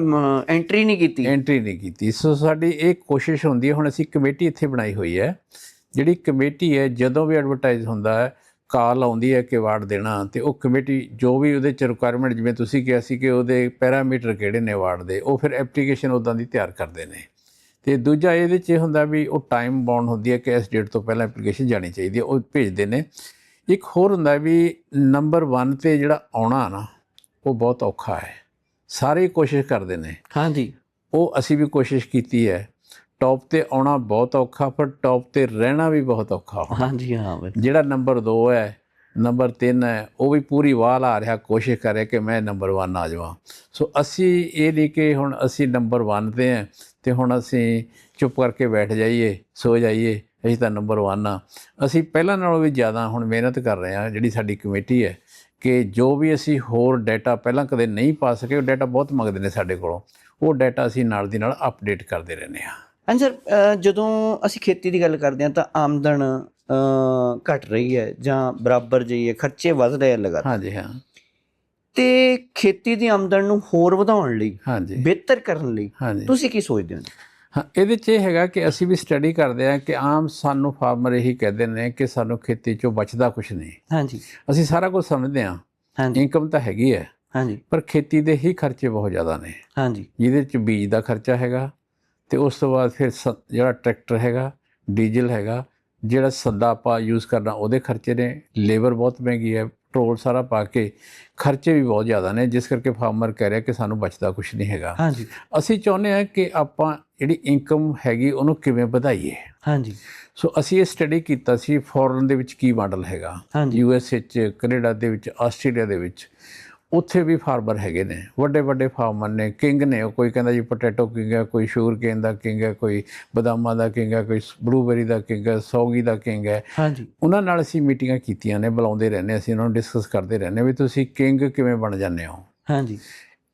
ਐਂਟਰੀ ਨਹੀਂ ਕੀਤੀ। ਐਂਟਰੀ ਨਹੀਂ ਕੀਤੀ। ਸੋ ਸਾਡੀ ਇਹ ਕੋਸ਼ਿਸ਼ ਹੁੰਦੀ ਹੈ ਹੁਣ ਅਸੀਂ ਕਮੇਟੀ ਇੱਥੇ ਬਣਾਈ ਹੋਈ ਹੈ। ਜਿਹੜੀ ਕਮੇਟੀ ਹੈ ਜਦੋਂ ਵੀ ਐਡਵਰਟਾਈਜ਼ ਹੁੰਦਾ ਹੈ ਕਾਲ ਆਉਂਦੀ ਹੈ ਕਿ ਅਵਾਰਡ ਦੇਣਾ ਤੇ ਉਹ ਕਮੇਟੀ ਜੋ ਵੀ ਉਹਦੇ ਚ ਰਿਕੁਆਇਰਮੈਂਟ ਜਿਵੇਂ ਤੁਸੀਂ ਕਿਹਾ ਸੀ ਕਿ ਉਹਦੇ ਪੈਰਾਮੀਟਰ ਕਿਹੜੇ ਨੇ ਅਵਾਰਡ ਦੇ ਉਹ ਫਿਰ ਐਪਲੀਕੇਸ਼ਨ ਉਦਾਂ ਦੀ ਤਿਆਰ ਕਰਦੇ ਨੇ। ਤੇ ਦੂਜਾ ਇਹਦੇ 'ਚ ਇਹ ਹੁੰਦਾ ਵੀ ਉਹ ਟਾਈਮ ਬਾਉਂਡ ਹੁੰਦੀ ਹੈ ਕਿ ਇਸ ਡੇਟ ਤੋਂ ਪਹਿਲਾਂ ਐਪਲੀਕੇਸ਼ਨ ਜਾਣੀ ਚਾਹੀਦੀ ਹੈ ਉਹ ਭੇਜਦੇ ਨੇ। ਇੱਕ ਹੋਰ ਹੁੰਦਾ ਵੀ ਨੰਬਰ 1 ਤੇ ਜਿਹੜਾ ਆਉਣਾ ਨਾ ਉਹ ਬਹੁਤ ਔਖਾ ਹੈ। ਸਾਰੇ ਕੋਸ਼ਿਸ਼ ਕਰਦੇ ਨੇ। ਹਾਂਜੀ। ਉਹ ਅਸੀਂ ਵੀ ਕੋਸ਼ਿਸ਼ ਕੀਤੀ ਹੈ। ਟੌਪ ਤੇ ਆਉਣਾ ਬਹੁਤ ਔਖਾ ਪਰ ਟੌਪ ਤੇ ਰਹਿਣਾ ਵੀ ਬਹੁਤ ਔਖਾ। ਹਾਂਜੀ ਹਾਂ। ਜਿਹੜਾ ਨੰਬਰ 2 ਹੈ ਨੰਬਰ 3 ਹੈ ਉਹ ਵੀ ਪੂਰੀ ਵਾਹ ਲਾ ਰਿਹਾ ਕੋਸ਼ਿਸ਼ ਕਰ ਰਿਹਾ ਕਿ ਮੈਂ ਨੰਬਰ 1 ਆ ਜਾਵਾਂ। ਸੋ ਅਸੀਂ ਇਹ ਨਹੀਂ ਕਿ ਹੁਣ ਅਸੀਂ ਨੰਬਰ 1 ਤੇ ਹਾਂ ਤੇ ਹੁਣ ਅਸੀਂ ਚੁੱਪ ਕਰਕੇ ਬੈਠ ਜਾਈਏ ਸੋ ਜਾਈਏ। ਅਸੀਂ ਤਾਂ ਨੰਬਰ 1 ਆ। ਅਸੀਂ ਪਹਿਲਾਂ ਨਾਲੋਂ ਵੀ ਜ਼ਿਆਦਾ ਹੁਣ ਮਿਹਨਤ ਕਰ ਰਹੇ ਹਾਂ ਜਿਹੜੀ ਸਾਡੀ ਕਮੇਟੀ ਹੈ ਕਿ ਜੋ ਵੀ ਅਸੀਂ ਹੋਰ ਡਾਟਾ ਪਹਿਲਾਂ ਕਦੇ ਨਹੀਂ ਪਾ ਸਕੇ ਉਹ ਡਾਟਾ ਬਹੁਤ ਮੰਗਦੇ ਨੇ ਸਾਡੇ ਕੋਲੋਂ। ਉਹ ਡਾਟਾ ਅਸੀਂ ਨਾਲ ਦੀ ਨਾਲ ਅਪਡੇਟ ਕਰਦੇ ਰਹਿੰਦੇ ਹਾਂ। ਹਾਂਜੀ ਸਰ ਜਦੋਂ ਅਸੀਂ ਖੇਤੀ ਦੀ ਗੱਲ ਕਰਦੇ ਹਾਂ ਤਾਂ ਆਮਦਨ ਘਟ ਰਹੀ ਹੈ ਜਾਂ ਬਰਾਬਰ ਜਿਹੀ ਹੈ ਖਰਚੇ ਵਧ ਰਹੇ ਆ ਲਗਾਤਾਰ। ਹਾਂਜੀ ਹਾਂ। ਤੇ ਖੇਤੀ ਦੀ ਆਮਦਨ ਨੂੰ ਹੋਰ ਵਧਾਉਣ ਲਈ ਹਾਂਜੀ। ਬਿਹਤਰ ਕਰਨ ਲਈ ਤੁਸੀਂ ਕੀ ਸੋਚਦੇ ਹੋ ਹਾਂ ਇਹਦੇ 'ਚ ਇਹ ਹੈਗਾ ਕਿ ਅਸੀਂ ਵੀ ਸਟੱਡੀ ਕਰਦੇ ਹਾਂ ਕਿ ਆਮ ਸਾਨੂੰ ਫਾਰਮਰ ਇਹੀ ਕਹਿੰਦੇ ਨੇ ਕਿ ਸਾਨੂੰ ਖੇਤੀ 'ਚੋਂ ਬਚਦਾ ਕੁਝ ਨਹੀਂ। ਹਾਂਜੀ। ਅਸੀਂ ਸਾਰਾ ਕੁਝ ਸਮਝਦੇ ਹਾਂ। ਹਾਂਜੀ। ਇਨਕਮ ਤਾਂ ਹੈਗੀ ਹੈ ਹਾਂਜੀ। ਪਰ ਖੇਤੀ ਦੇ ਹੀ ਖਰਚੇ ਬਹੁਤ ਜ਼ਿਆਦਾ ਨੇ। ਹਾਂਜੀ। ਜਿਹਦੇ 'ਚ ਬੀਜ ਦਾ ਖਰਚਾ ਹੈਗਾ ਤੇ ਉਸ ਤੋਂ ਬਾਅਦ ਫਿਰ ਜਿਹੜਾ ਟਰੈਕਟਰ ਹੈਗਾ ਡੀਜ਼ਲ ਹੈਗਾ ਜਿਹੜਾ ਸੱਦਾ ਆਪਾਂ ਯੂਜ਼ ਕਰਨਾ ਉਹਦੇ ਖਰਚੇ ਨੇ। ਲੇਬਰ ਬਹੁਤ ਮਹਿੰਗੀ ਹੈ ਪੈਟਰੋਲ ਸਾਰਾ ਪਾ ਕੇ ਖਰਚੇ ਵੀ ਬਹੁਤ ਜ਼ਿਆਦਾ ਨੇ ਜਿਸ ਕਰਕੇ ਫਾਰਮਰ ਕਹਿ ਰਿਹਾ ਕਿ ਸਾਨੂੰ ਬਚਦਾ ਕੁਝ ਨਹੀਂ ਹੈਗਾ। ਹਾਂਜੀ। ਅਸੀਂ ਚਾਹੁੰਦੇ ਹਾਂ ਕਿ ਆਪਾਂ ਜਿਹੜੀ ਇਨਕਮ ਹੈਗੀ ਉਹਨੂੰ ਕਿਵੇਂ ਵਧਾਈਏ। ਹਾਂਜੀ। ਸੋ ਅਸੀਂ ਇਹ ਸਟੱਡੀ ਕੀਤਾ ਸੀ ਫੋਰਨ ਦੇ ਵਿੱਚ ਕੀ ਮਾਡਲ ਹੈਗਾ। ਯੂ ਐਸ ਚ ਕੈਨੇਡਾ ਦੇ ਵਿੱਚ ਆਸਟ੍ਰੇਲੀਆ ਦੇ ਵਿੱਚ। ਉੱਥੇ ਵੀ ਫਾਰਮਰ ਹੈਗੇ ਨੇ ਵੱਡੇ ਵੱਡੇ ਫਾਰਮਰ ਨੇ ਕਿੰਗ ਨੇ ਕੋਈ ਕਹਿੰਦਾ ਜੀ ਪੋਟੈਟੋ ਕਿੰਗ ਹੈ ਕੋਈ ਸ਼ੂਗਰ ਕੇਨ ਦਾ ਕਿੰਗ ਹੈ ਕੋਈ ਬਦਾਮਾਂ ਦਾ ਕਿੰਗ ਹੈ ਕੋਈ ਬਲੂਬੇਰੀ ਦਾ ਕਿੰਗ ਹੈ ਸੌਗੀ ਦਾ ਕਿੰਗ ਹੈ। ਹਾਂਜੀ। ਉਹਨਾਂ ਨਾਲ ਅਸੀਂ ਮੀਟਿੰਗਾਂ ਕੀਤੀਆਂ ਨੇ ਬੁਲਾਉਂਦੇ ਰਹਿੰਦੇ ਅਸੀਂ ਉਹਨਾਂ ਨੂੰ ਡਿਸਕਸ ਕਰਦੇ ਰਹਿੰਦੇ ਵੀ ਤੁਸੀਂ ਕਿੰਗ ਕਿਵੇਂ ਬਣ ਜਾਂਦੇ ਹੋ। ਹਾਂਜੀ।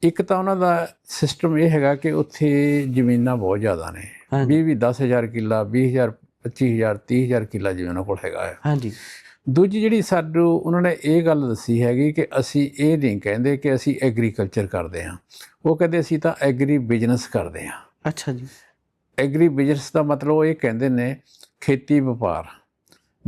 ਇੱਕ ਤਾਂ ਉਹਨਾਂ ਦਾ ਸਿਸਟਮ ਇਹ ਹੈਗਾ ਕਿ ਉੱਥੇ ਜ਼ਮੀਨਾਂ ਬਹੁਤ ਜ਼ਿਆਦਾ ਨੇ ਹਾਂਜੀ। 20 ਵੀ 10000 ਕਿੱਲਾ 20000 25000 30000 ਕਿੱਲਾ ਜਿਵੇਂ ਉਹਨਾਂ ਕੋਲ ਹੈਗਾ ਹੈ। ਹਾਂਜੀ। ਦੂਜੀ ਜਿਹੜੀ ਸਾਨੂੰ ਉਹਨਾਂ ਨੇ ਇਹ ਗੱਲ ਦੱਸੀ ਹੈਗੀ ਕਿ ਅਸੀਂ ਇਹ ਨਹੀਂ ਕਹਿੰਦੇ ਕਿ ਅਸੀਂ ਐਗਰੀਕਲਚਰ ਕਰਦੇ ਹਾਂ। ਉਹ ਕਹਿੰਦੇ ਅਸੀਂ ਤਾਂ ਐਗਰੀ ਬਿਜ਼ਨਸ ਕਰਦੇ ਹਾਂ। ਅੱਛਾ ਜੀ। ਐਗਰੀ ਬਿਜ਼ਨਸ ਦਾ ਮਤਲਬ ਉਹ ਇਹ ਕਹਿੰਦੇ ਨੇ ਖੇਤੀ ਵਪਾਰ।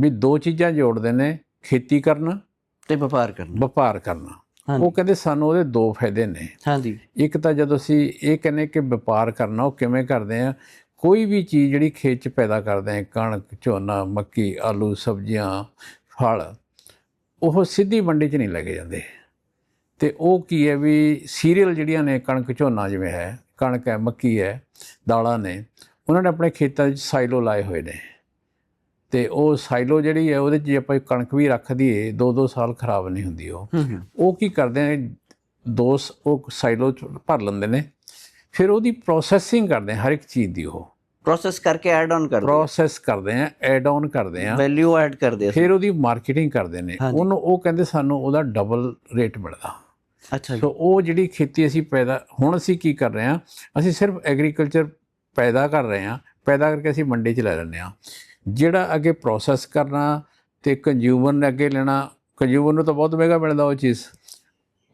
ਵੀ ਦੋ ਚੀਜ਼ਾਂ ਜੋੜਦੇ ਨੇ ਖੇਤੀ ਕਰਨਾ ਤੇ ਵਪਾਰ ਕਰਨਾ। ਵਪਾਰ ਕਰਨਾ। ਉਹ ਕਹਿੰਦੇ ਸਾਨੂੰ ਉਹਦੇ ਦੋ ਫਾਇਦੇ ਨੇ। ਹਾਂਜੀ। ਇੱਕ ਤਾਂ ਜਦੋਂ ਅਸੀਂ ਇਹ ਕਹਿੰਦੇ ਕਿ ਵਪਾਰ ਕਰਨਾ ਉਹ ਕਿਵੇਂ ਕਰਦੇ ਆ ਕੋਈ ਵੀ ਚੀਜ਼ ਜਿਹੜੀ ਖੇਤ 'ਚ ਪੈਦਾ ਕਰਦੇ ਆ ਕਣਕ ਝੋਨਾ ਮੱਕੀ ਆਲੂ ਸਬਜ਼ੀਆਂ ਫਲ ਉਹ ਸਿੱਧੀ ਮੰਡੀ 'ਚ ਨਹੀਂ ਲੱਗੇ ਜਾਂਦੇ। ਤੇ ਉਹ ਕੀ ਹੈ ਵੀ ਸੀਰੀਅਲ ਜਿਹੜੀਆਂ ਨੇ ਕਣਕ ਝੋਨਾ ਜਿਵੇਂ ਹੈ ਕਣਕ ਹੈ ਮੱਕੀ ਹੈ ਦਾਲਾਂ ਨੇ ਉਹਨਾਂ ਨੇ ਆਪਣੇ ਖੇਤਾਂ 'ਚ ਸਾਈਲੋ ਲਾਏ ਹੋਏ ਨੇ। ਤੇ ਉਹ ਸਾਈਲੋ ਜਿਹੜੀ ਹੈ ਉਹਦੇ 'ਚ ਜੇ ਆਪਾਂ ਕਣਕ ਵੀ ਰੱਖ ਦਈਏ ਦੋ ਦੋ ਸਾਲ ਖਰਾਬ ਨਹੀਂ ਹੁੰਦੀ ਉਹ। ਉਹ ਕੀ ਕਰਦੇ ਨੇ ਦੋ ਉਹ ਸਾਈਲੋ ਚ ਭਰ ਲੈਂਦੇ ਨੇ। ਫਿਰ ਉਹਦੀ ਪ੍ਰੋਸੈਸਿੰਗ ਕਰਦੇ ਹਰ ਇੱਕ ਚੀਜ਼ ਦੀ ਉਹ। ਪ੍ਰੋਸੈਸ ਕਰਕੇ ਐਡ ਆਨ ਕਰਦੇ ਪ੍ਰੋਸੈਸ ਕਰਦੇ ਆ ਐਡ ਆਨ ਕਰਦੇ ਆ ਵੈਲਿਊ ਐਡ ਕਰਦੇ ਆ ਫਿਰ ਉਹਦੀ ਮਾਰਕੀਟਿੰਗ ਕਰਦੇ ਨੇ। ਹਾਂਜੀ। ਉਹਨੂੰ ਉਹ ਕਹਿੰਦੇ ਸਾਨੂੰ ਉਹਦਾ ਡਬਲ ਰੇਟ ਮਿਲਦਾ। ਅੱਛਾ ਜੀ। ਸੋ ਉਹ ਜਿਹੜੀ ਖੇਤੀ ਅਸੀਂ ਪੈਦਾ ਹੁਣ ਅਸੀਂ ਕੀ ਕਰ ਰਹੇ ਹਾਂ ਅਸੀਂ ਸਿਰਫ ਐਗਰੀਕਲਚਰ ਪੈਦਾ ਕਰ ਰਹੇ ਹਾਂ ਪੈਦਾ ਕਰਕੇ ਅਸੀਂ ਮੰਡੀ 'ਚ ਲੈ ਲੈਂਦੇ ਹਾਂ। ਜਿਹੜਾ ਅੱਗੇ ਪ੍ਰੋਸੈਸ ਕਰਨਾ ਤੇ ਕੰਜ਼ਿਊਮਰ ਨੇ ਅੱਗੇ ਲੈਣਾ ਕੰਜ਼ਿਊਮਰ ਨੂੰ ਤਾਂ ਬਹੁਤ ਮਹਿੰਗਾ ਮਿਲਦਾ ਉਹ ਚੀਜ਼।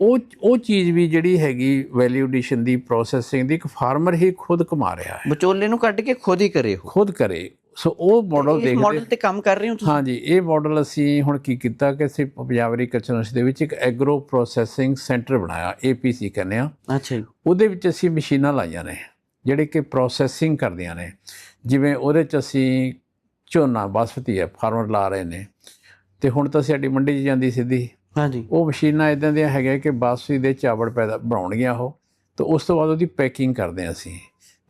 ਉਹ ਉਹ ਚੀਜ਼ ਵੀ ਜਿਹੜੀ ਹੈਗੀ ਵੈਲਿਊ ਐਡੀਸ਼ਨ ਦੀ ਪ੍ਰੋਸੈਸਿੰਗ ਦੀ ਇੱਕ ਫਾਰਮਰ ਹੀ ਖੁਦ ਕਮਾ ਰਿਹਾ ਹੈ। ਵਿਚੋਲੇ ਨੂੰ ਕੱਢ ਕੇ ਖੁਦ ਹੀ ਕਰੇ ਉਹ। ਖੁਦ ਕਰੇ। ਸੋ ਉਹ ਮਾਡਲ ਇਸ ਦੇਖਦੇ ਮਾਡਲ ਤੇ ਕੰਮ ਕਰ ਰਹੇ ਹੋ ਤੁਸੀਂ? ਹਾਂਜੀ ਇਹ ਮਾਡਲ ਅਸੀਂ ਹੁਣ ਕੀ ਕੀਤਾ ਕਿ ਅਸੀਂ ਪੰਜਾਬ ਐਗਰੀਕਲਚਰ ਯੂਨੀਵਰਸਿਟੀ ਦੇ ਵਿੱਚ ਇੱਕ ਐਗਰੋ ਪ੍ਰੋਸੈਸਿੰਗ ਸੈਂਟਰ ਬਣਾਇਆ ਏਪੀਸੀ ਕਹਿੰਦੇ ਆ। ਅੱਛਾ ਜੀ। ਉਹਦੇ ਵਿੱਚ ਅਸੀਂ ਮਸ਼ੀਨਾਂ ਲਾਈਆਂ ਨੇ ਜਿਹੜੇ ਕਿ ਪ੍ਰੋਸੈਸਿੰਗ ਕਰਦੀਆਂ ਨੇ। ਜਿਵੇਂ ਉਹਦੇ ਚ ਅਸੀਂ ਝੋਨਾ ਬਾਸਮਤੀ ਹੈ ਫਾਰਮਰ ਲਾ ਰਹੇ ਨੇ। ਤੇ ਹੁਣ ਤਾਂ ਸਾਡੀ ਮੰਡੀ 'ਚ ਜਾਂਦੀ ਸਿੱਧੀ। ਹਾਂਜੀ। ਉਹ ਮਸ਼ੀਨਾਂ ਇਦਾਂ ਦੀਆਂ ਹੈਗੀਆਂ ਕਿ ਬਾਸੀ ਦੇ ਚਾਵਲ ਪੈਦਾ ਬਣਾਉਣਗੀਆਂ ਉਹ। ਤੇ ਉਸ ਤੋਂ ਬਾਅਦ ਉਹਦੀ ਪੈਕਿੰਗ ਕਰਦੇ ਹਾਂ ਅਸੀਂ।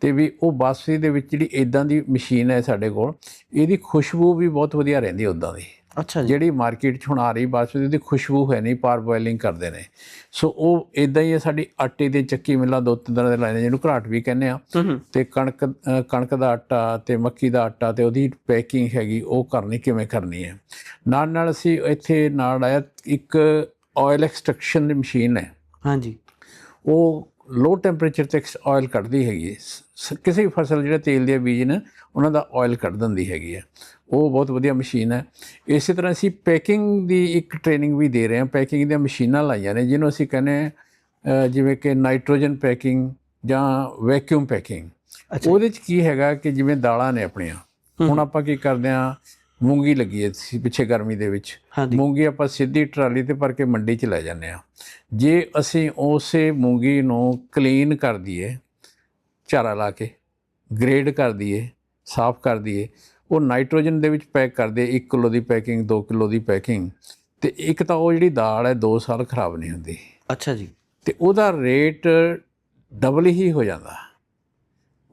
ਤੇ ਵੀ ਉਹ ਬਾਸ਼ੀ ਦੇ ਵਿੱਚ ਜਿਹੜੀ ਇਦਾਂ ਦੀ ਮਸ਼ੀਨ ਹੈ ਸਾਡੇ ਕੋਲ, ਇਹਦੀ ਖੁਸ਼ਬੂ ਵੀ ਬਹੁਤ ਵਧੀਆ ਰਹਿੰਦੀ ਉਦਾਂ ਦੀ। ਅੱਛਾ ਜੀ। ਜਿਹੜੀ ਮਾਰਕੀਟ 'ਚ ਹੁਣ ਆ ਰਹੀ ਬਾਸਮਤੀ ਦੀ ਖੁਸ਼ਬੂ ਹੈ ਨਹੀਂ ਪਾਰ ਬੋਇਲਿੰਗ ਕਰਦੇ ਨੇ। ਸੋ ਉਹ ਇਦਾਂ ਹੀ ਹੈ ਸਾਡੀ ਆਟੇ ਦੇ ਚੱਕੀ ਮਿੱਲਾਂ ਦੋ ਤਿੰਨ ਤਰ੍ਹਾਂ ਦੇ ਲਾਈਨਾਂ ਜਿਹਨੂੰ ਘਰਾਟ ਵੀ ਕਹਿੰਦੇ ਆ। ਤੇ ਕਣਕ ਕਣਕ ਦਾ ਆਟਾ ਤੇ ਮੱਕੀ ਦਾ ਆਟਾ ਤੇ ਉਹਦੀ ਪੈਕਿੰਗ ਹੈਗੀ ਉਹ ਕਰਨੀ ਕਿਵੇਂ ਕਰਨੀ ਹੈ? ਨਾਲ ਨਾਲ ਅਸੀਂ ਇੱਥੇ ਨਾਲ ਆਇਆ ਇੱਕ ਆਇਲ ਐਕਸਟ੍ਰੈਕਸ਼ਨ ਦੀ ਮਸ਼ੀਨ ਹੈ। ਹਾਂਜੀ ਉਹ ਲੋ ਟੈਂਪਰੇਚਰ ਤੇ ਆਇਲ ਕੱਢਦੀ ਹੈਗੀ ਹੈ। ਕਿਸੇ ਵੀ ਫਸਲ ਜਿਹੜੇ ਤੇਲ ਦੇ ਬੀਜ ਨੇ ਉਹਨਾਂ ਦਾ ਆਇਲ ਕੱਢ ਦਿੰਦੀ ਹੈਗੀ ਹੈ। ਉਹ ਬਹੁਤ ਵਧੀਆ ਮਸ਼ੀਨ ਹੈ। ਇਸੇ ਤਰ੍ਹਾਂ ਅਸੀਂ ਪੈਕਿੰਗ ਦੀ ਇੱਕ ਟ੍ਰੇਨਿੰਗ ਵੀ ਦੇ ਰਹੇ ਹਾਂ। ਪੈਕਿੰਗ ਦੀਆਂ ਮਸ਼ੀਨਾਂ ਲਾਈਆਂ ਨੇ ਜਿਹਨੂੰ ਅਸੀਂ ਕਹਿੰਦੇ ਜਿਵੇਂ ਕਿ ਨਾਈਟ੍ਰੋਜਨ ਪੈਕਿੰਗ ਜਾਂ ਵੈਕਿਊਮ ਪੈਕਿੰਗ। ਉਹਦੇ ਚ ਕੀ ਹੈਗਾ ਕਿ ਜਿਵੇਂ ਦਾਲਾਂ ਨੇ ਆਪਣੀਆਂ ਹੁਣ ਆਪਾਂ ਕੀ ਕਰਦੇ ਹਾਂ ਮੂੰਗੀ ਲੱਗੀ ਸੀ ਪਿੱਛੇ ਗਰਮੀ ਦੇ ਵਿੱਚ। ਮੂੰਗੀ ਆਪਾਂ ਸਿੱਧੀ ਟਰਾਲੀ ਤੇ ਭਰ ਕੇ ਮੰਡੀ 'ਚ ਲੈ ਜਾਂਦੇ ਆ ਜੇ ਅਸੀਂ ਉਸੇ ਮੂੰਗੀ ਨੂੰ ਕਲੀਨ ਕਰ ਦਈਏ ਚਾਰਾ ਲਾ ਕੇ ਗ੍ਰੇਡ ਕਰ ਦਈਏ ਸਾਫ਼ ਕਰ ਦਈਏ ਉਹ ਨਾਈਟ੍ਰੋਜਨ ਦੇ ਵਿੱਚ ਪੈਕ ਕਰ ਦਈਏ 1 ਕਿਲੋ ਦੀ ਪੈਕਿੰਗ 2 ਕਿਲੋ ਦੀ ਪੈਕਿੰਗ। ਤੇ ਇੱਕ ਤਾਂ ਉਹ ਜਿਹੜੀ ਦਾਲ ਹੈ 2 ਸਾਲ ਖਰਾਬ ਨਹੀਂ ਹੁੰਦੀ। ਅੱਛਾ ਜੀ। ਤੇ ਉਹਦਾ ਰੇਟ ਡਬਲ ਹੀ ਹੋ ਜਾਂਦਾ।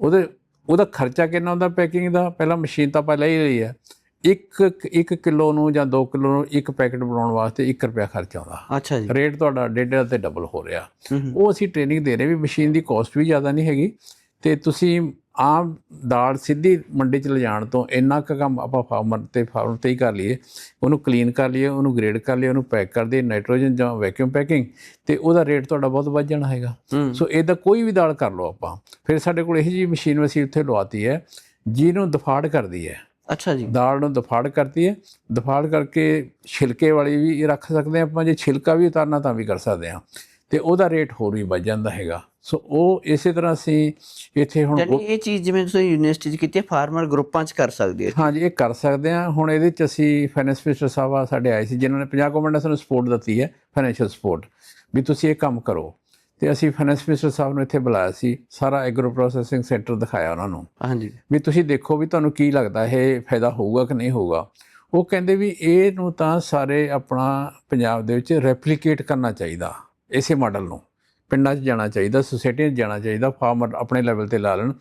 ਉਹਦੇ ਉਹਦਾ ਖਰਚਾ ਕਿੰਨਾ ਹੁੰਦਾ ਪੈਕਿੰਗ ਦਾ? ਪਹਿਲਾਂ ਮਸ਼ੀਨ ਤਾਂ ਆਪਾਂ ਲੈ ਹੀ ਲਈ ਹੈ ਇੱਕ ਇੱਕ ਕਿਲੋ ਨੂੰ ਜਾਂ 2 ਕਿਲੋ ਨੂੰ ਇੱਕ ਪੈਕੇਟ ਬਣਾਉਣ ਵਾਸਤੇ 1 ਰੁਪਿਆ ਖਰਚ ਆਉਂਦਾ। ਅੱਛਾ ਜੀ। ਰੇਟ ਤੁਹਾਡਾ ਡੇਢ ਤੇ ਡਬਲ ਹੋ ਰਿਹਾ। ਉਹ ਅਸੀਂ ਟ੍ਰੇਨਿੰਗ ਦੇ ਰਹੇ ਵੀ ਮਸ਼ੀਨ ਦੀ ਕਾਸਟ ਵੀ ਜ਼ਿਆਦਾ ਨਹੀਂ ਹੈਗੀ। ਤੇ ਤੁਸੀਂ ਆਮ ਦਾਲ ਸਿੱਧੀ ਮੰਡੀ ਚ ਲਿਜਾਣ ਤੋਂ ਇੰਨਾ ਕੁ ਕੰਮ ਆਪਾਂ ਫਾਰਮਰ ਤੇ ਫਾਰਮ ਤੇ ਹੀ ਕਰ ਲਈਏ। ਉਹਨੂੰ ਕਲੀਨ ਕਰ ਲਈਏ ਉਹਨੂੰ ਗ੍ਰੇਡ ਕਰ ਲਈਏ ਉਹਨੂੰ ਪੈਕ ਕਰ ਦਈਏ ਨਾਈਟ੍ਰੋਜਨ ਜਾਂ ਵੈਕਿਊਮ ਪੈਕਿੰਗ ਤੇ ਉਹਦਾ ਰੇਟ ਤੁਹਾਡਾ ਬਹੁਤ ਵੱਧ ਜਾਣਾ ਹੈਗਾ। ਸੋ ਇਹਦਾ ਕੋਈ ਵੀ ਦਾਲ ਕਰ ਲਓ ਆਪਾਂ। ਫਿਰ ਸਾਡੇ ਕੋਲ ਇਹੋ ਜਿਹੀ ਮਸ਼ੀਨ ਅਸੀਂ ਉੱਥੇ ਲਵਾਤੀ ਹੈ ਜਿਹਨੂੰ ਦਫਾੜ ਕਰਦੀ ਹੈ। ਅੱਛਾ ਜੀ। ਦਾਲ ਨੂੰ ਦਫਾੜ ਕਰਦੀ ਹੈ। ਦਫਾੜ ਕਰਕੇ ਛਿਲਕੇ ਵਾਲੀ ਵੀ ਰੱਖ ਸਕਦੇ ਆਪਾਂ ਜੇ ਛਿਲਕਾ ਵੀ ਉਤਾਰਨਾ ਤਾਂ ਵੀ ਕਰ ਸਕਦੇ ਹਾਂ। ਤੇ ਉਹਦਾ ਰੇਟ ਹੋਰ ਵੀ ਵੱਧ ਜਾਂਦਾ ਹੈਗਾ। ਸੋ ਉਹ ਇਸੇ ਤਰ੍ਹਾਂ ਅਸੀਂ ਇੱਥੇ ਹੁਣ ਯਾਨੀ ਇਹ ਚੀਜ਼ ਜਿਵੇਂ ਤੁਸੀਂ ਯੂਨੀਵਰਸਿਟੀ 'ਚ ਕੀਤੀ ਫਾਰਮਰ ਗਰੁੱਪਾਂ 'ਚ ਕਰ ਸਕਦੇ ਹੋ। ਹਾਂਜੀ ਇਹ ਕਰ ਸਕਦੇ ਹਾਂ। ਹੁਣ ਇਹਦੇ ਚ ਅਸੀਂ ਫਾਈਨੈਂਸ ਮਿਨਿਸਟਰ ਸਾਹਿਬ ਆ ਸਾਡੇ ਆਏ ਸੀ ਜਿਨ੍ਹਾਂ ਨੇ ਪੰਜਾਬ ਗਵਰਨਮੈਂਟ ਨੇ ਸਾਨੂੰ ਸਪੋਰਟ ਦਿੱਤੀ ਹੈ ਫਾਈਨੈਂਸ਼ੀਅਲ ਸਪੋਰਟ ਵੀ ਤੁਸੀਂ ਇਹ ਕੰਮ ਕਰੋ। ਤੇ ਅਸੀਂ ਫਾਈਨੈਂਸ ਮਿਨਿਸਟਰ ਸਾਹਿਬ ਨੂੰ ਇੱਥੇ ਬੁਲਾਇਆ ਸੀ ਸਾਰਾ ਐਗਰੋ ਪ੍ਰੋਸੈਸਿੰਗ ਸੈਂਟਰ ਦਿਖਾਇਆ ਉਹਨਾਂ ਨੂੰ। ਹਾਂਜੀ। ਵੀ ਤੁਸੀਂ ਦੇਖੋ ਵੀ ਤੁਹਾਨੂੰ ਕੀ ਲੱਗਦਾ ਇਹ ਫਾਇਦਾ ਹੋਊਗਾ ਕਿ ਨਹੀਂ ਹੋਊਗਾ। ਉਹ ਕਹਿੰਦੇ ਵੀ ਇਹ ਨੂੰ ਤਾਂ ਸਾਰੇ ਆਪਣਾ ਪੰਜਾਬ ਦੇ ਵਿੱਚ ਰੈਪਲੀਕੇਟ ਕਰਨਾ ਚਾਹੀਦਾ। ਇਸੇ ਮਾਡਲ ਨੂੰ। ਪਿੰਡਾਂ 'ਚ ਜਾਣਾ ਚਾਹੀਦਾ ਸੁਸਾਇਟੀਆਂ 'ਚ ਜਾਣਾ ਚਾਹੀਦਾ ਫਾਰਮਰ ਆਪਣੇ ਲੈਵਲ ਤੇ ਲਾ ਲੈਣ